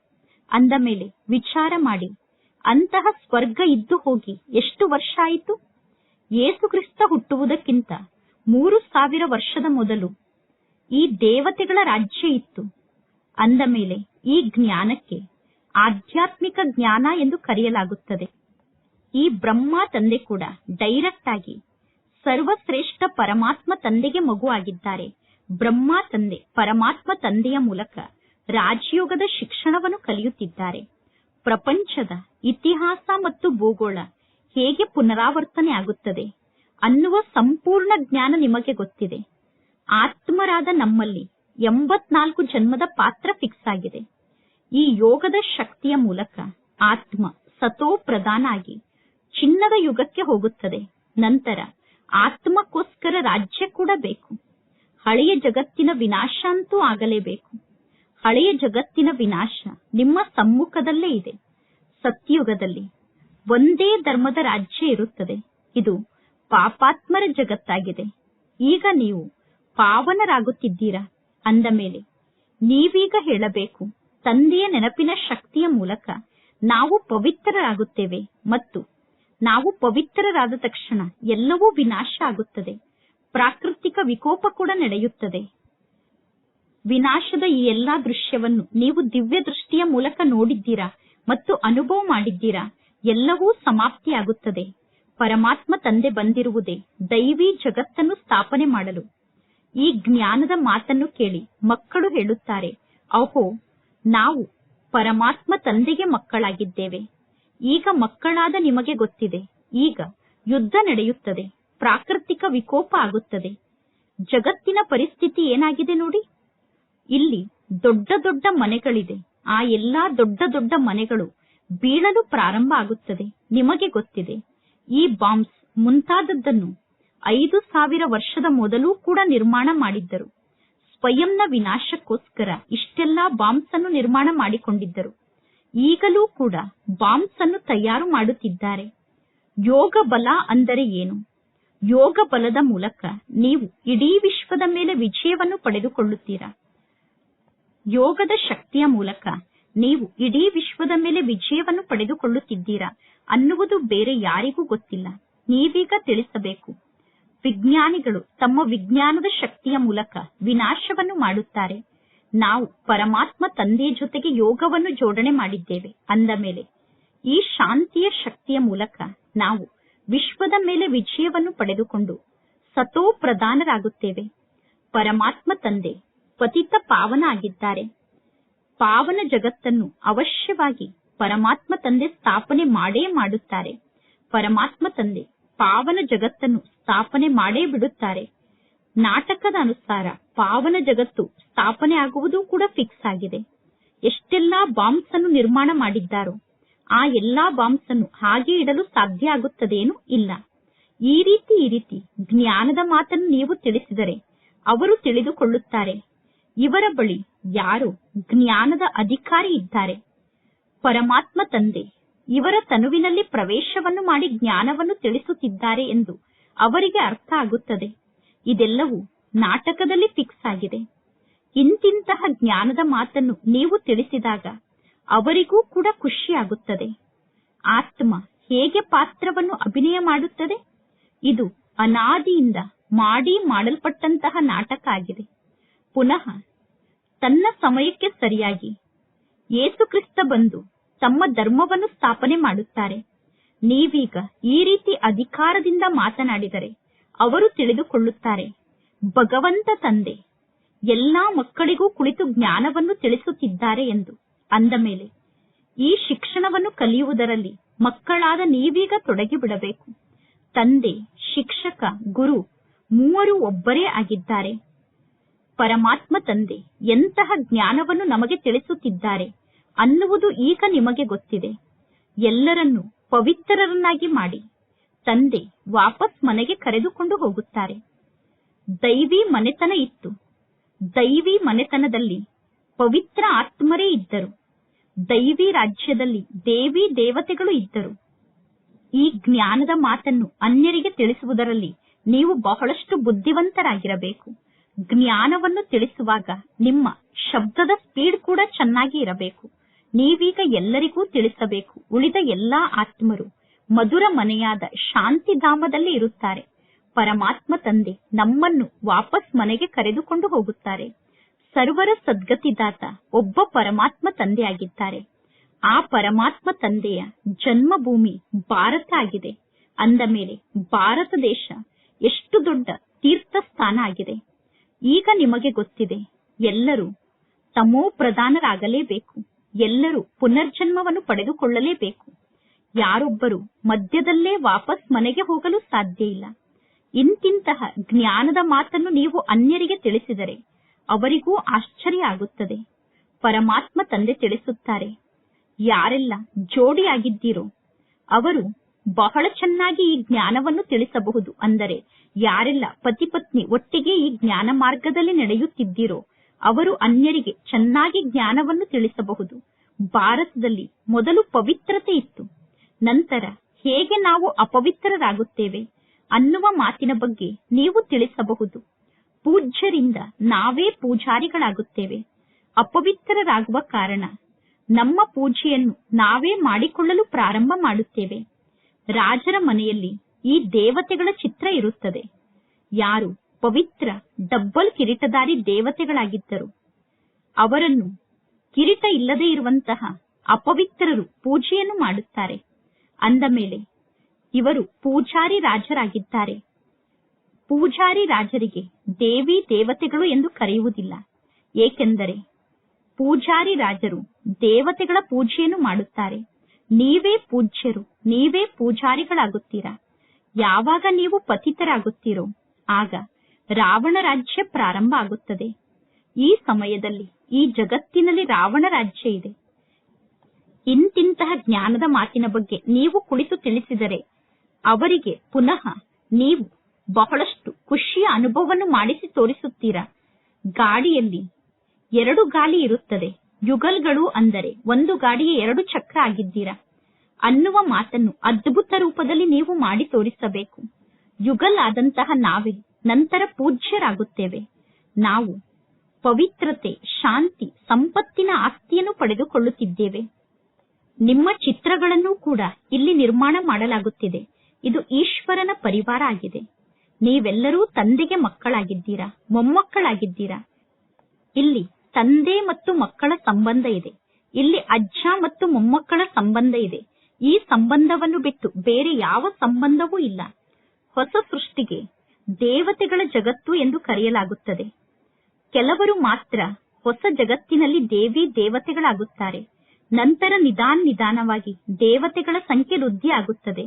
ಅಂದ ಮೇಲೆ ವಿಚಾರ ಮಾಡಿ, ಅಂತಹ ಸ್ವರ್ಗ ಇದ್ದು ಹೋಗಿ ಎಷ್ಟು ವರ್ಷ ಆಯಿತು? ಯೇಸುಕ್ರಿಸ್ತ ಹುಟ್ಟುವುದಕ್ಕಿಂತ ಮೂರು ಸಾವಿರ ವರ್ಷದ ಮೊದಲು ಈ ದೇವತೆಗಳ ರಾಜ್ಯ ಇತ್ತು. ಅಂದ ಮೇಲೆ ಈ ಜ್ಞಾನಕ್ಕೆ ಆಧ್ಯಾತ್ಮಿಕ ಜ್ಞಾನ ಎಂದು ಕರೆಯಲಾಗುತ್ತದೆ. ಈ ಬ್ರಹ್ಮ ತಂದೆ ಕೂಡ ಡೈರೆಕ್ಟ್ ಆಗಿ ಸರ್ವಶ್ರೇಷ್ಠ ಪರಮಾತ್ಮ ತಂದೆಗೆ ಮಗು ಆಗಿದ್ದಾರೆ ಬ್ರಹ್ಮ ತಂದೆ, ಪರಮಾತ್ಮ ತಂದೆಯ ಮೂಲಕ ರಾಜಯೋಗದ ಶಿಕ್ಷಣವನ್ನು ಕಲಿಯುತ್ತಿದ್ದಾರೆ. ಪ್ರಪಂಚದ ಇತಿಹಾಸ ಮತ್ತು ಭೂಗೋಳ ಹೇಗೆ ಪುನರಾವರ್ತನೆ ಆಗುತ್ತದೆ ಅನ್ನುವ ಸಂಪೂರ್ಣ ಜ್ಞಾನ ನಿಮಗೆ ಗೊತ್ತಿದೆ. ಆತ್ಮರಾದ ನಮ್ಮಲ್ಲಿ ಎಂಬತ್ನಾಲ್ಕು ಜನ್ಮದ ಪಾತ್ರ ಫಿಕ್ಸ್ ಆಗಿದೆ. ಈ ಯೋಗದ ಶಕ್ತಿಯ ಮೂಲಕ ಆತ್ಮ ಸತೋ ಪ್ರಧಾನ ಆಗಿ ಚಿನ್ನದ ಯುಗಕ್ಕೆ ಹೋಗುತ್ತದೆ. ನಂತರ ಆತ್ಮಕ್ಕೋಸ್ಕರ ರಾಜ್ಯ ಕೂಡ ಬೇಕು. ಹಳೆಯ ಜಗತ್ತಿನ ವಿನಾಶ ಅಂತೂ ಆಗಲೇಬೇಕು. ಹಳೆಯ ಜಗತ್ತಿನ ವಿನಾಶ ನಿಮ್ಮ ಸಮ್ಮುಖದಲ್ಲೇ ಇದೆ. ಸತ್ಯುಗದಲ್ಲಿ ಒಂದೇ ಧರ್ಮದ ರಾಜ್ಯ ಇರುತ್ತದೆ. ಇದು ಪಾಪಾತ್ಮರ ಜಗತ್ತಾಗಿದೆ. ಈಗ ನೀವು ಪಾವನರಾಗುತ್ತಿದ್ದೀರಾ? ಅಂದ ಮೇಲೆ ನೀವೀಗ ಹೇಳಬೇಕು. ತಂದೆಯ ನೆನಪಿನ ಶಕ್ತಿಯ ಮೂಲಕ ನಾವು ಪವಿತ್ರರಾಗುತ್ತೇವೆ ಮತ್ತು ನಾವು ಪವಿತ್ರರಾದ ತಕ್ಷಣ ಎಲ್ಲವೂ ವಿನಾಶ ಆಗುತ್ತದೆ. ಪ್ರಾಕೃತಿಕ ವಿಕೋಪ ಕೂಡ ನಡೆಯುತ್ತದೆ. ವಿನಾಶದ ಈ ಎಲ್ಲಾ ದೃಶ್ಯವನ್ನು ನೀವು ದಿವ್ಯ ದೃಷ್ಟಿಯ ಮೂಲಕ ನೋಡಿದ್ದೀರಾ ಮತ್ತು ಅನುಭವ ಮಾಡಿದ್ದೀರಾ? ಎಲ್ಲವೂ ಸಮಾಪ್ತಿಯಾಗುತ್ತದೆ. ಪರಮಾತ್ಮ ತಂದೆ ಬಂದಿರುವುದೇ ದೈವಿ ಜಗತ್ತನ್ನು ಸ್ಥಾಪನೆ ಮಾಡಲು. ಈ ಜ್ಞಾನದ ಮಾತನ್ನು ಕೇಳಿ ಮಕ್ಕಳು ಹೇಳುತ್ತಾರೆ, ಅಹೋ ನಾವು ಪರಮಾತ್ಮ ತಂದೆಗೆ ಮಕ್ಕಳಾಗಿದ್ದೇವೆ. ಈಗ ಮಕ್ಕಳಾದ ನಿಮಗೆ ಗೊತ್ತಿದೆ. ಈಗ ಯುದ್ಧ ನಡೆಯುತ್ತದೆ. ಪ್ರಾಕೃತಿಕ ವಿಕೋಪ ಆಗುತ್ತದೆ. ಜಗತ್ತಿನ ಪರಿಸ್ಥಿತಿ ಏನಾಗಿದೆ ನೋಡಿ? ಇಲ್ಲಿ ದೊಡ್ಡ ದೊಡ್ಡ ಮನೆಗಳಿದೆ. ಆ ಎಲ್ಲಾ ದೊಡ್ಡ ದೊಡ್ಡ ಮನೆಗಳು ಬೀಳಲು ಪ್ರಾರಂಭ ಆಗುತ್ತದೆ. ನಿಮಗೆ ಗೊತ್ತಿದೆ. ಈ ಬಾಂಬ್ಸ್ ಮುಂತಾದದ್ದನ್ನು ಐದು ಸಾವಿರ ವರ್ಷದ ಮೊದಲು ಕೂಡ ನಿರ್ಮಾಣ ಮಾಡಿದ್ದರು. ಸ್ವಯಂನ ವಿನಾಶಕ್ಕೋಸ್ಕರ ಇಷ್ಟೆಲ್ಲಾ ಬಾಂಬ್ಸ್ ಅನ್ನು ನಿರ್ಮಾಣ ಮಾಡಿಕೊಂಡಿದ್ದರು. ಈಗಲೂ ಕೂಡ ಬಾಂಬ್ಸ್ ಅನ್ನು ತಯಾರು ಮಾಡುತ್ತಿದ್ದಾರೆ. ಯೋಗ ಬಲ ಅಂದರೆ ಏನು? ಯೋಗ ಬಲದ ಮೂಲಕ ನೀವು ಇಡೀ ವಿಶ್ವದ ಮೇಲೆ ವಿಜಯವನ್ನು ಪಡೆದುಕೊಳ್ಳುತ್ತೀರಾ? ಯೋಗದ ಶಕ್ತಿಯ ಮೂಲಕ ನೀವು ಇಡೀ ವಿಶ್ವದ ಮೇಲೆ ವಿಜಯವನ್ನು ಪಡೆದುಕೊಳ್ಳುತ್ತಿದ್ದೀರಾ ಅನ್ನುವುದು ಬೇರೆ ಯಾರಿಗೂ ಗೊತ್ತಿಲ್ಲ. ನೀವೀಗ ತಿಳಿಸಬೇಕು. ವಿಜ್ಞಾನಿಗಳು ತಮ್ಮ ವಿಜ್ಞಾನದ ಶಕ್ತಿಯ ಮೂಲಕ ವಿನಾಶವನ್ನು ಮಾಡುತ್ತಾರೆ. ನಾವು ಪರಮಾತ್ಮ ತಂದೆ ಜೊತೆಗೆ ಯೋಗವನ್ನು ಜೋಡಣೆ ಮಾಡಿದ್ದೇವೆ. ಅಂದ ಮೇಲೆ ಈ ಶಾಂತಿಯ ಶಕ್ತಿಯ ಮೂಲಕ ನಾವು ವಿಶ್ವದ ಮೇಲೆ ವಿಜಯವನ್ನು ಪಡೆದುಕೊಂಡು ಸತೋ ಪ್ರಧಾನರಾಗುತ್ತೇವೆ. ಪರಮಾತ್ಮ ತಂದೆ ಪತಿತ ಪಾವನ ಆಗಿದ್ದಾರೆ. ಪಾವನ ಜಗತ್ತನ್ನು ಅವಶ್ಯವಾಗಿ ಪರಮಾತ್ಮ ತಂದೆ ಸ್ಥಾಪನೆ ಮಾಡೇ ಮಾಡುತ್ತಾರೆ. ಪರಮಾತ್ಮ ತಂದೆ ಪಾವನ ಜಗತ್ತನ್ನು ಸ್ಥಾಪನೆ ಮಾಡೇ ಬಿಡುತ್ತಾರೆ. ನಾಟಕದ ಅನುಸಾರ ಪಾವನ ಜಗತ್ತು ಸ್ಥಾಪನೆ ಆಗುವುದು ಕೂಡ ಫಿಕ್ಸ್ ಆಗಿದೆ. ಎಷ್ಟೆಲ್ಲಾ ಬಾಂಬ್ಸ್ ಅನ್ನು ನಿರ್ಮಾಣ ಮಾಡಿದ್ದಾರೋ, ಆ ಎಲ್ಲಾ ಬಾಂಬ್ಸ್ ಅನ್ನು ಹಾಗೆ ಇಡಲು ಸಾಧ್ಯ ಆಗುತ್ತದೇನು ಇಲ್ಲ. ಈ ರೀತಿ ಈ ರೀತಿ ಜ್ಞಾನದ ಮಾತನ್ನು ನೀವು ತಿಳಿಸಿದರೆ ಅವರು ತಿಳಿದುಕೊಳ್ಳುತ್ತಾರೆ. ಇವರ ಬಳಿ ಯಾರು ಜ್ಞಾನದ ಅಧಿಕಾರಿ ಇದ್ದಾರೆ. ಪರಮಾತ್ಮ ತಂದೆ ಇವರ ತನುವಿನಲ್ಲಿ ಪ್ರವೇಶವನ್ನು ಮಾಡಿ ಜ್ಞಾನವನ್ನು ತಿಳಿಸುತ್ತಿದ್ದಾರೆ ಎಂದು ಅವರಿಗೆ ಅರ್ಥ ಆಗುತ್ತದೆ. ಇದೆಲ್ಲವೂ ನಾಟಕದಲ್ಲಿ ಫಿಕ್ಸ್ ಆಗಿದೆ. ಇಂತಿಂತಹ ಜ್ಞಾನದ ಮಾತನ್ನು ನೀವು ತಿಳಿಸಿದಾಗ ಅವರಿಗೂ ಕೂಡ ಖುಷಿಯಾಗುತ್ತದೆ. ಆತ್ಮ ಹೇಗೆ ಪಾತ್ರವನ್ನು ಅಭಿನಯ ಮಾಡುತ್ತದೆ? ಇದು ಅನಾದಿಯಿಂದ ಮಾಡಿ ಮಾಡಲ್ಪಟ್ಟಂತಹ ನಾಟಕ ಆಗಿದೆ. ಪುನಃ ತನ್ನ ಸಮಯಕ್ಕೆ ಸರಿಯಾಗಿ ಯೇಸುಕ್ರಿಸ್ತ ಬಂದು ತಮ್ಮ ಧರ್ಮವನ್ನು ಸ್ಥಾಪನೆ ಮಾಡುತ್ತಾರೆ. ನೀವೀಗ ಈ ರೀತಿ ಅಧಿಕಾರದಿಂದ ಮಾತನಾಡಿದರೆ ಅವರು ತಿಳಿದುಕೊಳ್ಳುತ್ತಾರೆ, ಭಗವಂತ ತಂದೆ, ಎಲ್ಲಾ ಮಕ್ಕಳಿಗೂ ಕುಳಿತು ಜ್ಞಾನವನ್ನು ತಿಳಿಸುತ್ತಿದ್ದಾರೆ ಎಂದು. ಅಂದ ಮೇಲೆ, ಈ ಶಿಕ್ಷಣವನ್ನು ಕಲಿಯುವುದರಲ್ಲಿ ಮಕ್ಕಳಾದ ನೀವೀಗ ತೊಡಗಿ ಬಿಡಬೇಕು ತಂದೆ, ಶಿಕ್ಷಕ, ಗುರು ಮೂವರು ಒಬ್ಬರೇ ಆಗಿದ್ದಾರೆ. ಪರಮಾತ್ಮ ತಂದೆ ಎಂತಹ ಜ್ಞಾನವನ್ನು ನಮಗೆ ತಿಳಿಸುತ್ತಿದ್ದಾರೆ. ಅನ್ನುವುದು ಈಗ ನಿಮಗೆ ಗೊತ್ತಿದೆ. ಎಲ್ಲರನ್ನೂ ಪವಿತ್ರರನ್ನಾಗಿ ಮಾಡಿ ತಂದೆ ವಾಪಸ್ ಮನೆಗೆ ಕರೆದುಕೊಂಡು ಹೋಗುತ್ತಾರೆ. ದೈವಿ ಮನೆತನ ಇತ್ತು. ದೈವಿ ಮನೆತನದಲ್ಲಿ ಪವಿತ್ರ ಆತ್ಮರೇ ಇದ್ದರು. ದೈವಿ ರಾಜ್ಯದಲ್ಲಿ ದೇವಿ ದೇವತೆಗಳು ಇದ್ದರು. ಈ ಜ್ಞಾನದ ಮಾತನ್ನು ಅನ್ಯರಿಗೆ ತಿಳಿಸುವುದರಲ್ಲಿ ನೀವು ಬಹಳಷ್ಟು ಬುದ್ಧಿವಂತರಾಗಿರಬೇಕು. ಜ್ಞಾನವನ್ನು ತಿಳಿಸುವಾಗ ನಿಮ್ಮ ಶಬ್ದದ ಸ್ಪೀಡ್ ಕೂಡ ಚೆನ್ನಾಗಿ ಇರಬೇಕು. ನೀವೀಗ ಎಲ್ಲರಿಗೂ ತಿಳಿಸಬೇಕು. ಉಳಿದ ಎಲ್ಲಾ ಆತ್ಮರು ಮಧುರ ಮನೆಯಾದ ಶಾಂತಿಧಾಮದಲ್ಲಿ ಇರುತ್ತಾರೆ. ಪರಮಾತ್ಮ ತಂದೆ ನಮ್ಮನ್ನು ವಾಪಸ್ ಮನೆಗೆ ಕರೆದುಕೊಂಡು ಹೋಗುತ್ತಾರೆ. ಸರ್ವರ ಸದ್ಗತಿದಾತ ಒಬ್ಬ ಪರಮಾತ್ಮ ತಂದೆಯಾಗಿದ್ದಾರೆ. ಆ ಪರಮಾತ್ಮ ತಂದೆಯ ಜನ್ಮಭೂಮಿ ಭಾರತ ಆಗಿದೆ. ಅಂದ ಮೇಲೆ ಭಾರತ ದೇಶ ಎಷ್ಟು ದೊಡ್ಡ ತೀರ್ಥ ಸ್ಥಾನ ಆಗಿದೆ. ಈಗ ನಿಮಗೆ ಗೊತ್ತಿದೆ, ಎಲ್ಲರೂ ತಮೋ ಪ್ರಧಾನರಾಗಲೇಬೇಕು. ಎಲ್ಲರೂ ಪುನರ್ಜನ್ಮವನ್ನು ಪಡೆದುಕೊಳ್ಳಲೇಬೇಕು. ಯಾರೊಬ್ಬರು ಮಧ್ಯದಲ್ಲೇ ವಾಪಸ್ ಮನೆಗೆ ಹೋಗಲು ಸಾಧ್ಯ ಇಲ್ಲ. ಇಂತಿಂತಹ ಜ್ಞಾನದ ಮಾತನ್ನು ನೀವು ಅನ್ಯರಿಗೆ ತಿಳಿಸಿದರೆ ಅವರಿಗೂ ಆಶ್ಚರ್ಯ ಆಗುತ್ತದೆ. ಪರಮಾತ್ಮ ತಂದೆ ತಿಳಿಸುತ್ತಾರೆ, ಯಾರೆಲ್ಲ ಜೋಡಿಯಾಗಿದ್ದೀರೋ ಅವರು ಬಹಳ ಚೆನ್ನಾಗಿ ಈ ಜ್ಞಾನವನ್ನು ತಿಳಿಸಬಹುದು. ಅಂದರೆ ಯಾರೆಲ್ಲ ಪತಿ ಪತ್ನಿ ಒಟ್ಟಿಗೆ ಈ ಜ್ಞಾನ ಮಾರ್ಗದಲ್ಲಿ ನಡೆಯುತ್ತಿದ್ದೀರೋ ಅವರು ಅನ್ಯರಿಗೆ ಚೆನ್ನಾಗಿ ಜ್ಞಾನವನ್ನು ತಿಳಿಸಬಹುದು. ಭಾರತದಲ್ಲಿ ಮೊದಲು ಪವಿತ್ರತೆ ಇತ್ತು. ನಂತರ ಹೇಗೆ ನಾವು ಅಪವಿತ್ರರಾಗುತ್ತೇವೆ ಅನ್ನುವ ಮಾತಿನ ಬಗ್ಗೆ ನೀವು ತಿಳಿಸಬಹುದು. ಪೂಜ್ಯರಿಂದ ನಾವೇ ಪೂಜಾರಿಗಳಾಗುತ್ತೇವೆ. ಅಪವಿತ್ರರಾಗುವ ಕಾರಣ ನಮ್ಮ ಪೂಜೆಯನ್ನು ನಾವೇ ಮಾಡಿಕೊಳ್ಳಲು ಪ್ರಾರಂಭ ಮಾಡುತ್ತೇವೆ. ರಾಜರ ಮನೆಯಲ್ಲಿ ಈ ದೇವತೆಗಳ ಚಿತ್ರ ಇರುತ್ತದೆ. ಯಾರು ಪವಿತ್ರ ಡಬ್ಬಲ್ ಕಿರೀಟಧಾರಿ ದೇವತೆಗಳಾಗಿದ್ದರು. ಅವರನ್ನು ಕಿರೀಟ ಇಲ್ಲದೆ ಇರುವಂತಹ ಅಪವಿತ್ರರು ಪೂಜೆಯನ್ನು ಮಾಡುತ್ತಾರೆ. ಅಂದ ಮೇಲೆ ಇವರು ಪೂಜಾರಿ ರಾಜರಾಗಿದ್ದಾರೆ. ಪೂಜಾರಿ ರಾಜರಿಗೆ ದೇವಿ ದೇವತೆಗಳು ಎಂದು ಕರೆಯುವುದಿಲ್ಲ. ಏಕೆಂದರೆ ಪೂಜಾರಿ ರಾಜರು ದೇವತೆಗಳ ಪೂಜೆಯನ್ನು ಮಾಡುತ್ತಾರೆ. ನೀವೇ ಪೂಜ್ಯರು, ನೀವೇ ಪೂಜಾರಿಗಳಾಗುತ್ತೀರಾ? ಯಾವಾಗ ನೀವು ಪತಿತರಾಗುತ್ತೀರೋ, ಆಗ ರಾವಣ ರಾಜ್ಯ ಪ್ರಾರಂಭ ಆಗುತ್ತದೆ. ಈ ಸಮಯದಲ್ಲಿ ಈ ಜಗತ್ತಿನಲ್ಲಿ ರಾವಣ ರಾಜ್ಯ ಇದೆ. ಇಂತಿಂತಹ ಜ್ಞಾನದ ಮಾತಿನ ಬಗ್ಗೆ ನೀವು ಕುಳಿತು ತಿಳಿಸಿದರೆ ಅವರಿಗೆ ಪುನಃ ನೀವು ಬಹಳಷ್ಟು ಖುಷಿಯ ಅನುಭವವನ್ನು ಮಾಡಿಸಿ ತೋರಿಸುತ್ತೀರಾ? ಗಾಡಿಯಲ್ಲಿ ಎರಡು ಗಾಲಿ ಇರುತ್ತದೆ. ಯುಗಲ್ಗಳು ಅಂದರೆ ಒಂದು ಗಾಡಿಯ ಎರಡು ಚಕ್ರ ಆಗಿದ್ದೀರಾ? ಅನ್ನುವ ಮಾತನ್ನು ಅದ್ಭುತ ರೂಪದಲ್ಲಿ ನೀವು ಮಾಡಿ ತೋರಿಸಬೇಕು. ಯುಗಲ್ ಆದಂತಹ ನಾವೇ ನಂತರ ಪೂಜ್ಯರಾಗುತ್ತೇವೆ. ನಾವು ಪವಿತ್ರತೆ, ಶಾಂತಿ, ಸಂಪತ್ತಿನ ಆಸ್ತಿಯನ್ನು ಪಡೆದುಕೊಳ್ಳುತ್ತಿದ್ದೇವೆ. ನಿಮ್ಮ ಚಿತ್ರಗಳನ್ನು ಕೂಡ ಇಲ್ಲಿ ನಿರ್ಮಾಣ ಮಾಡಲಾಗುತ್ತಿದೆ. ಇದು ಈಶ್ವರನ ಪರಿವಾರ ಆಗಿದೆ. ನೀವೆಲ್ಲರೂ ತಂದೆಗೆ ಮಕ್ಕಳಾಗಿದ್ದೀರಾ? ಮೊಮ್ಮಕ್ಕಳಾಗಿದ್ದೀರಾ? ಇಲ್ಲಿ ತಂದೆ ಮತ್ತು ಮಕ್ಕಳ ಸಂಬಂಧ ಇದೆ. ಇಲ್ಲಿ ಅಜ್ಜ ಮತ್ತು ಮೊಮ್ಮಕ್ಕಳ ಸಂಬಂಧ ಇದೆ. ಈ ಸಂಬಂಧವನ್ನು ಬಿಟ್ಟು ಬೇರೆ ಯಾವ ಸಂಬಂಧವೂ ಇಲ್ಲ. ಹೊಸ ಸೃಷ್ಟಿಗೆ ದೇವತೆಗಳ ಜಗತ್ತು ಎಂದು ಕರೆಯಲಾಗುತ್ತದೆ. ಕೆಲವರು ಮಾತ್ರ ಹೊಸ ಜಗತ್ತಿನಲ್ಲಿ ದೇವಿ ದೇವತೆಗಳಾಗುತ್ತಾರೆ. ನಂತರ ನಿಧಾನ ನಿಧಾನವಾಗಿ ದೇವತೆಗಳ ಸಂಖ್ಯೆ ವೃದ್ಧಿ ಆಗುತ್ತದೆ.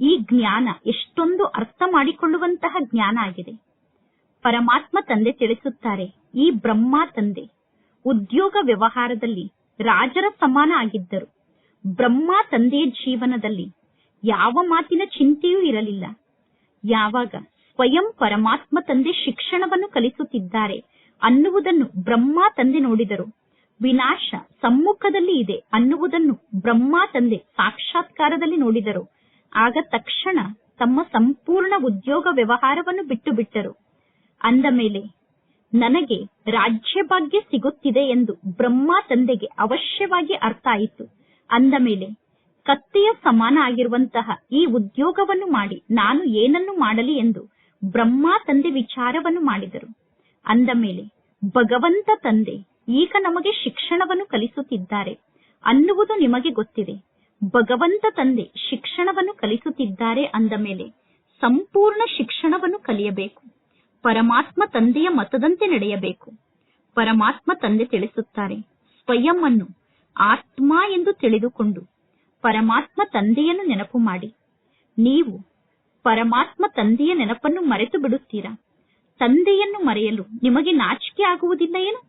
ಈ ಜ್ಞಾನ ಎಷ್ಟೊಂದು ಅರ್ಥ ಮಾಡಿಕೊಳ್ಳುವಂತಹ ಜ್ಞಾನ ಆಗಿದೆ. ಪರಮಾತ್ಮ ತಂದೆ ತಿಳಿಸುತ್ತಾರೆ, ಈ ಬ್ರಹ್ಮ ತಂದೆ. ಉದ್ಯೋಗ ವ್ಯವಹಾರದಲ್ಲಿ ರಾಜರ ಸಮಾನ ಆಗಿದ್ದರು. ಬ್ರಹ್ಮ ತಂದೆಯ ಜೀವನದಲ್ಲಿ ಯಾವ ಮಾತಿನ ಚಿಂತೆಯೂ ಇರಲಿಲ್ಲ. ಯಾವಾಗ ಸ್ವಯಂ ಪರಮಾತ್ಮ ತಂದೆ ಶಿಕ್ಷಣವನ್ನು ಕಲಿಸುತ್ತಿದ್ದಾರೆ ಅನ್ನುವುದನ್ನು ಬ್ರಹ್ಮ ತಂದೆ ನೋಡಿದರು. ವಿನಾಶ ಸಮ್ಮುಖದಲ್ಲಿ ಇದೆ ಅನ್ನುವುದನ್ನು ಬ್ರಹ್ಮ ತಂದೆ ಸಾಕ್ಷಾತ್ಕಾರದಲ್ಲಿ ನೋಡಿದರು. ಆಗ ತಕ್ಷಣ ತಮ್ಮ ಸಂಪೂರ್ಣ ಉದ್ಯೋಗ ವ್ಯವಹಾರವನ್ನು ಬಿಟ್ಟು ಬಿಟ್ಟರು ಅಂದ ಮೇಲೆ, ನನಗೆ ರಾಜ್ಯ ಭಾಗ್ಯ ಸಿಗುತ್ತಿದೆ ಎಂದು ಬ್ರಹ್ಮ ತಂದೆಗೆ ಅವಶ್ಯವಾಗಿ ಅರ್ಥ ಆಯಿತು ಅಂದ ಮೇಲೆ, ಕತ್ತೆಯ ಸಮಾನ ಆಗಿರುವಂತಹ ಈ ಉದ್ಯೋಗವನ್ನು ಮಾಡಿ ನಾನು ಏನನ್ನು ಮಾಡಲಿ ಎಂದು ಬ್ರಹ್ಮ ತಂದೆ ವಿಚಾರವನ್ನು ಮಾಡಿದರು. ಅಂದ ಮೇಲೆ, ಭಗವಂತ ತಂದೆ, ಈಗ ನಮಗೆ ಶಿಕ್ಷಣವನ್ನು ಕಲಿಸುತ್ತಿದ್ದಾರೆ. ಅನ್ನುವುದು ನಿಮಗೆ ಗೊತ್ತಿದೆ. ಭಗವಂತ ತಂದೆ ಶಿಕ್ಷಣವನ್ನು ಕಲಿಸುತ್ತಿದ್ದಾರೆ ಅಂದ ಮೇಲೆ, ಸಂಪೂರ್ಣ ಶಿಕ್ಷಣವನ್ನು ಕಲಿಯಬೇಕು. ಪರಮಾತ್ಮ ತಂದೆಯ ಮತದಂತೆ ನಡೆಯಬೇಕು. ಪರಮಾತ್ಮ ತಂದೆ ತಿಳಿಸುತ್ತಾರೆ, ಸ್ವಯಂ ಅನ್ನು ಆತ್ಮ ಎಂದು ತಿಳಿದುಕೊಂಡು ಪರಮಾತ್ಮ ತಂದೆಯನ್ನು ನೆನಪು ಮಾಡಿ. ನೀವು ಪರಮಾತ್ಮ ತಂದೆಯ ನೆನಪನ್ನು ಮರೆತು ಬಿಡುತ್ತೀರಾ? ತಂದೆಯನ್ನು ಮರೆಯಲು ನಿಮಗೆ ನಾಚಿಕೆ ಆಗುವುದಿಲ್ಲ ಏನು?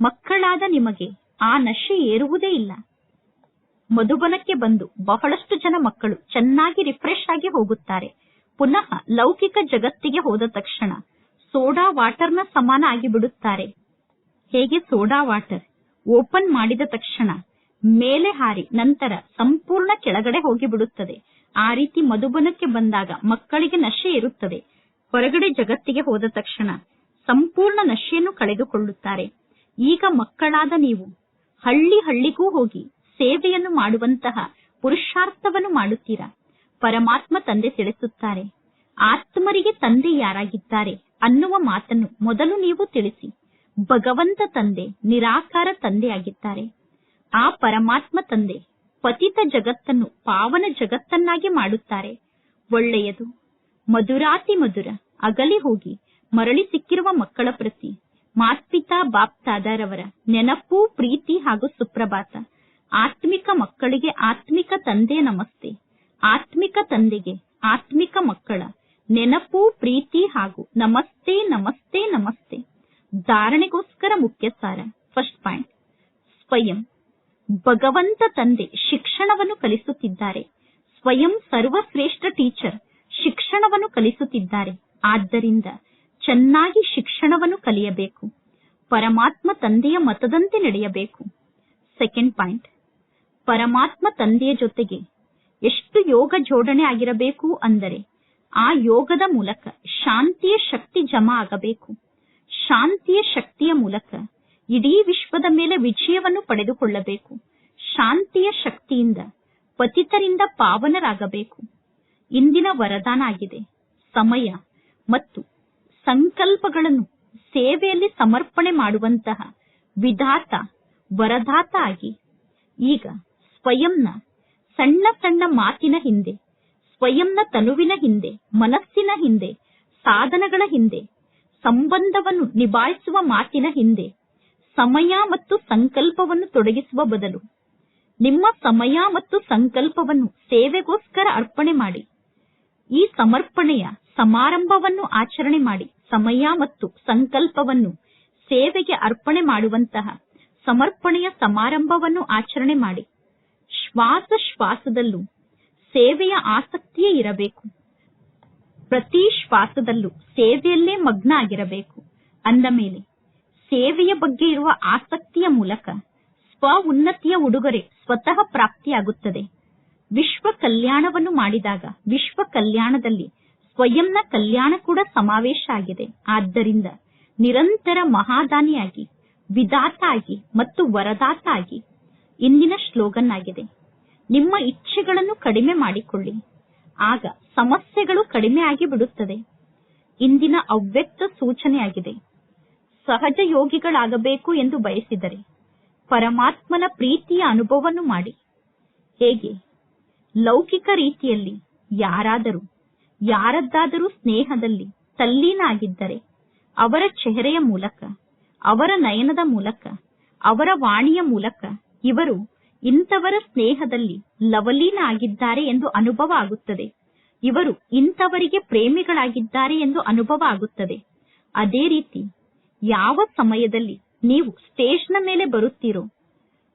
ಮಕ್ಕಳಾದ ನಿಮಗೆ ಆ ನಶೆ ಏರುವುದೇ ಇಲ್ಲ. ಮಧುಬನಕ್ಕೆ ಬಂದು ಬಹಳಷ್ಟು ಜನ ಮಕ್ಕಳು ಚೆನ್ನಾಗಿ ರಿಫ್ರೆಶ್ ಆಗಿ ಹೋಗುತ್ತಾರೆ. ಪುನಃ ಲೌಕಿಕ ಜಗತ್ತಿಗೆ ಹೋದ ತಕ್ಷಣ ಸೋಡಾ ವಾಟರ್ನ ಸಮಾನ ಆಗಿ ಬಿಡುತ್ತಾರೆ ಹೇಗೆ ಸೋಡಾ ವಾಟರ್? ಓಪನ್ ಮಾಡಿದ ತಕ್ಷಣ ಮೇಲೆ ಹಾರಿ ನಂತರ ಸಂಪೂರ್ಣ ಕೆಳಗಡೆ ಹೋಗಿ ಬಿಡುತ್ತದೆ ಆ ರೀತಿ ಮಧುಬನಕ್ಕೆ ಬಂದಾಗ ಮಕ್ಕಳಿಗೆ ನಶೆ ಇರುತ್ತದೆ. ಹೊರಗಡೆ ಜಗತ್ತಿಗೆ ಹೋದ ತಕ್ಷಣ ಸಂಪೂರ್ಣ ನಶೆಯನ್ನು ಕಳೆದುಕೊಳ್ಳುತ್ತಾರೆ. ಈಗ ಮಕ್ಕಳಾದ ನೀವು, ಹಳ್ಳಿ ಹಳ್ಳಿಗೂ ಹೋಗಿ ಸೇವೆಯನ್ನು ಮಾಡುವಂತಹ ಪುರುಷಾರ್ಥವನ್ನು ಮಾಡುತ್ತೀರಾ? ಪರಮಾತ್ಮ ತಂದೆ ತಿಳಿಸುತ್ತಾರೆ. ಆತ್ಮರಿಗೆ ತಂದೆ ಯಾರಾಗಿದ್ದಾರೆ ಅನ್ನುವ ಮಾತನ್ನು ಮೊದಲು ನೀವು ತಿಳಿಸಿ. ಭಗವಂತ ತಂದೆ, ನಿರಾಕಾರ ತಂದೆಯಾಗಿದ್ದಾರೆ ಆ ಪರಮಾತ್ಮ ತಂದೆ ಪತಿತ ಜಗತ್ತನ್ನು ಪಾವನ ಜಗತ್ತನ್ನಾಗಿ ಮಾಡುತ್ತಾರೆ. ಒಳ್ಳೆಯದು. ಮಧುರಾತಿ ಮಧುರ, ಅಗಲಿ ಹೋಗಿ, ಮರಳಿ ಸಿಕ್ಕಿರುವ ಮಕ್ಕಳ ಪ್ರತಿ ಮಾತ್ಪಿತಾ ಬಾಪ್ತಾದರವರ ನೆನಪು, ಪ್ರೀತಿ ಹಾಗೂ ಸುಪ್ರಭಾತ. ಆತ್ಮಿಕ ಮಕ್ಕಳಿಗೆ ಆತ್ಮಿಕ ತಂದೆ ನಮಸ್ತೆ. ಆತ್ಮಿಕ ತಂದೆಗೆ ಆತ್ಮಿಕ ಮಕ್ಕಳ ನೆನಪು, ಪ್ರೀತಿ ಹಾಗೂ ನಮಸ್ತೆ ನಮಸ್ತೆ ನಮಸ್ತೆ. ಧಾರಣೆಗೋಸ್ಕರ ಮುಖ್ಯ ಸಾರ ಫಸ್ಟ್ ಪಾಯಿಂಟ್. ಸ್ವಯಂ. ಭಗವಂತ ತಂದೆ ಶಿಕ್ಷಣವನ್ನು ಕಲಿಸುತ್ತಿದ್ದಾರೆ. ಸ್ವಯಂ ಸರ್ವಶ್ರೇಷ್ಠ ಟೀಚರ್ ಶಿಕ್ಷಣವನ್ನು ಕಲಿಸುತ್ತಿದ್ದಾರೆ. ಆದ್ದರಿಂದ ಚೆನ್ನಾಗಿ ಶಿಕ್ಷಣವನ್ನು ಕಲಿಯಬೇಕು. ಪರಮಾತ್ಮ ತಂದೆಯ ಮತದಂತೆ ನಡೆಯಬೇಕು. ಸೆಕೆಂಡ್ ಪಾಯಿಂಟ್ ಪರಮಾತ್ಮ ತಂದೆಯ ಜೊತೆಗೆ ಎಷ್ಟು ಯೋಗ ಜೋಡಣೆ ಆಗಿರಬೇಕು ಅಂದರೆ ಆ ಯೋಗದ ಮೂಲಕ ಶಾಂತಿಯ ಶಕ್ತಿ ಜಮಾ ಆಗಬೇಕು. ಶಾಂತಿಯ ಶಕ್ತಿಯ ಮೂಲಕ ಇಡೀ ವಿಶ್ವದ ಮೇಲೆ ವಿಜಯವನ್ನು ಪಡೆದುಕೊಳ್ಳಬೇಕು. ಶಾಂತಿಯ ಶಕ್ತಿಯಿಂದ ಪತಿತರಿಂದ ಪಾವನರಾಗಬೇಕು. ಇಂದಿನ ವರದಾನ ಆಗಿದೆ. ಸಮಯ ಮತ್ತು ಸಂಕಲ್ಪಗಳನ್ನು ಸೇವೆಯಲ್ಲಿ ಸಮರ್ಪಣೆ ಮಾಡುವಂತಹ ವಿಧಾತ, ವರದಾತ ಆಗಿ. ಈಗ ಸ್ವಯಂನ ಸಣ್ಣ ಸಣ್ಣ ಮಾತಿನ ಹಿಂದೆ, ಸ್ವಯಂನ ತನುವಿನ ಹಿಂದೆ, ಮನಸ್ಸಿನ ಹಿಂದೆ, ಸಾಧನಗಳ ಹಿಂದೆ, ಸಂಬಂಧವನ್ನು ನಿಭಾಯಿಸುವ ಮಾತಿನ ಹಿಂದೆ ಸಮಯ ಮತ್ತು ಸಂಕಲ್ಪವನ್ನು ತೊಡಗಿಸುವ ಬದಲು. ನಿಮ್ಮ ಸಮಯ ಮತ್ತು ಸಂಕಲ್ಪವನ್ನು ಸೇವೆಗೋಸ್ಕರ ಅರ್ಪಣೆ ಮಾಡಿ. ಈ ಸಮರ್ಪಣೆಯ ಸಮಾರಂಭವನ್ನು ಆಚರಣೆ ಮಾಡಿ. ಸಮಯ ಮತ್ತು ಸಂಕಲ್ಪವನ್ನು ಸೇವೆಗೆ ಅರ್ಪಣೆ ಮಾಡುವಂತಹ ಸಮರ್ಪಣೆಯ ಸಮಾರಂಭವನ್ನು ಆಚರಣೆ ಮಾಡಿ. ಶ್ವಾಸ ಶ್ವಾಸದಲ್ಲೂ ಸೇವೆಯ ಆಸಕ್ತಿಯೇ ಇರಬೇಕು. ಪ್ರತಿ ಶ್ವಾಸದಲ್ಲೂ ಸೇವೆಯಲ್ಲೇ ಮಗ್ನ ಆಗಿರಬೇಕು. ಅಂದ ಮೇಲೆ ಸೇವೆಯ ಬಗ್ಗೆ ಇರುವ ಆಸಕ್ತಿಯ ಮೂಲಕ ಸ್ವ ಉನ್ನತಿಯ ಉಡುಗೊರೆ ಸ್ವತಃ ಪ್ರಾಪ್ತಿಯಾಗುತ್ತದೆ. ವಿಶ್ವ ಕಲ್ಯಾಣವನ್ನು ಮಾಡಿದಾಗ ವಿಶ್ವ ಕಲ್ಯಾಣದಲ್ಲಿ ಸ್ವಯಂನ ಕಲ್ಯಾಣ ಕೂಡ ಸಮಾವೇಶ ಆಗಿದೆ. ಆದ್ದರಿಂದ ನಿರಂತರ ಮಹಾದಾನಿಯಾಗಿ ವಿಧಾತ ಆಗಿ ಮತ್ತು ವರದಾತ ಆಗಿ ಇಂದಿನ ಶ್ಲೋಗನ್ ಆಗಿದೆ. ನಿಮ್ಮ ಇಚ್ಛೆಗಳನ್ನು ಕಡಿಮೆ ಮಾಡಿಕೊಳ್ಳಿ. ಆಗ ಸಮಸ್ಯೆಗಳು ಕಡಿಮೆ ಆಗಿ ಬಿಡುತ್ತದೆ ಇಂದಿನ ಅವ್ಯಕ್ತ ಸೂಚನೆಯಾಗಿದೆ. ಸಹಜ ಯೋಗಿಗಳಾಗಬೇಕು ಎಂದು ಬಯಸಿದರೆ ಪರಮಾತ್ಮನ ಪ್ರೀತಿಯ ಅನುಭವವನ್ನು ಮಾಡಿ. ಹೇಗೆ? ಲೌಕಿಕ ರೀತಿಯಲ್ಲಿ ಯಾರಾದರೂ, ಯಾರದ್ದಾದರೂ ಸ್ನೇಹದಲ್ಲಿ ತಲ್ಲೀನಾಗಿದ್ದರೆ ಅವರ ಚೆಹರೆಯ ಮೂಲಕ, ಅವರ ನಯನದ ಮೂಲಕ, ಅವರ ವಾಣಿಯ ಮೂಲಕ ಇವರು ಇಂಥವರ ಸ್ನೇಹದಲ್ಲಿ ಲವಲೀನ ಆಗಿದ್ದಾರೆ ಎಂದು ಅನುಭವ ಆಗುತ್ತದೆ. ಇವರು ಇಂಥವರಿಗೆ ಪ್ರೇಮಿಗಳಾಗಿದ್ದಾರೆ ಎಂದು ಅನುಭವ ಆಗುತ್ತದೆ. ಅದೇ ರೀತಿ ಯಾವ ಸಮಯದಲ್ಲಿ ನೀವು ಸ್ಟೇಜ್ನ ಮೇಲೆ ಬರುತ್ತೀರೋ,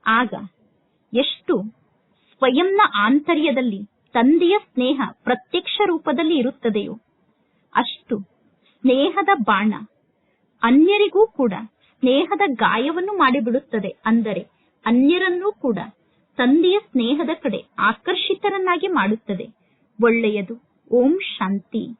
ಆಗ ಎಷ್ಟು ಸ್ವಯಂನ ಆಂತರ್ಯದಲ್ಲಿ ತಂದೆಯ ಸ್ನೇಹ ಪ್ರತ್ಯಕ್ಷ ರೂಪದಲ್ಲಿ ಇರುತ್ತದೆಯೋ, ಅಷ್ಟು ಸ್ನೇಹದ ಬಾಣ ಅನ್ಯರಿಗೂ ಕೂಡ ಸ್ನೇಹದ ಗಾಯವನ್ನು ಮಾಡಿಬಿಡುತ್ತದೆ. ಅಂದರೆ ಅನ್ಯರನ್ನೂ ಕೂಡ ತಂದೆಯ ಸ್ನೇಹದ ಕಡೆ ಆಕರ್ಷಿತರನ್ನಾಗಿ ಮಾಡುತ್ತದೆ. ಒಳ್ಳೆಯದು. ಓಂ ಶಾಂತಿ.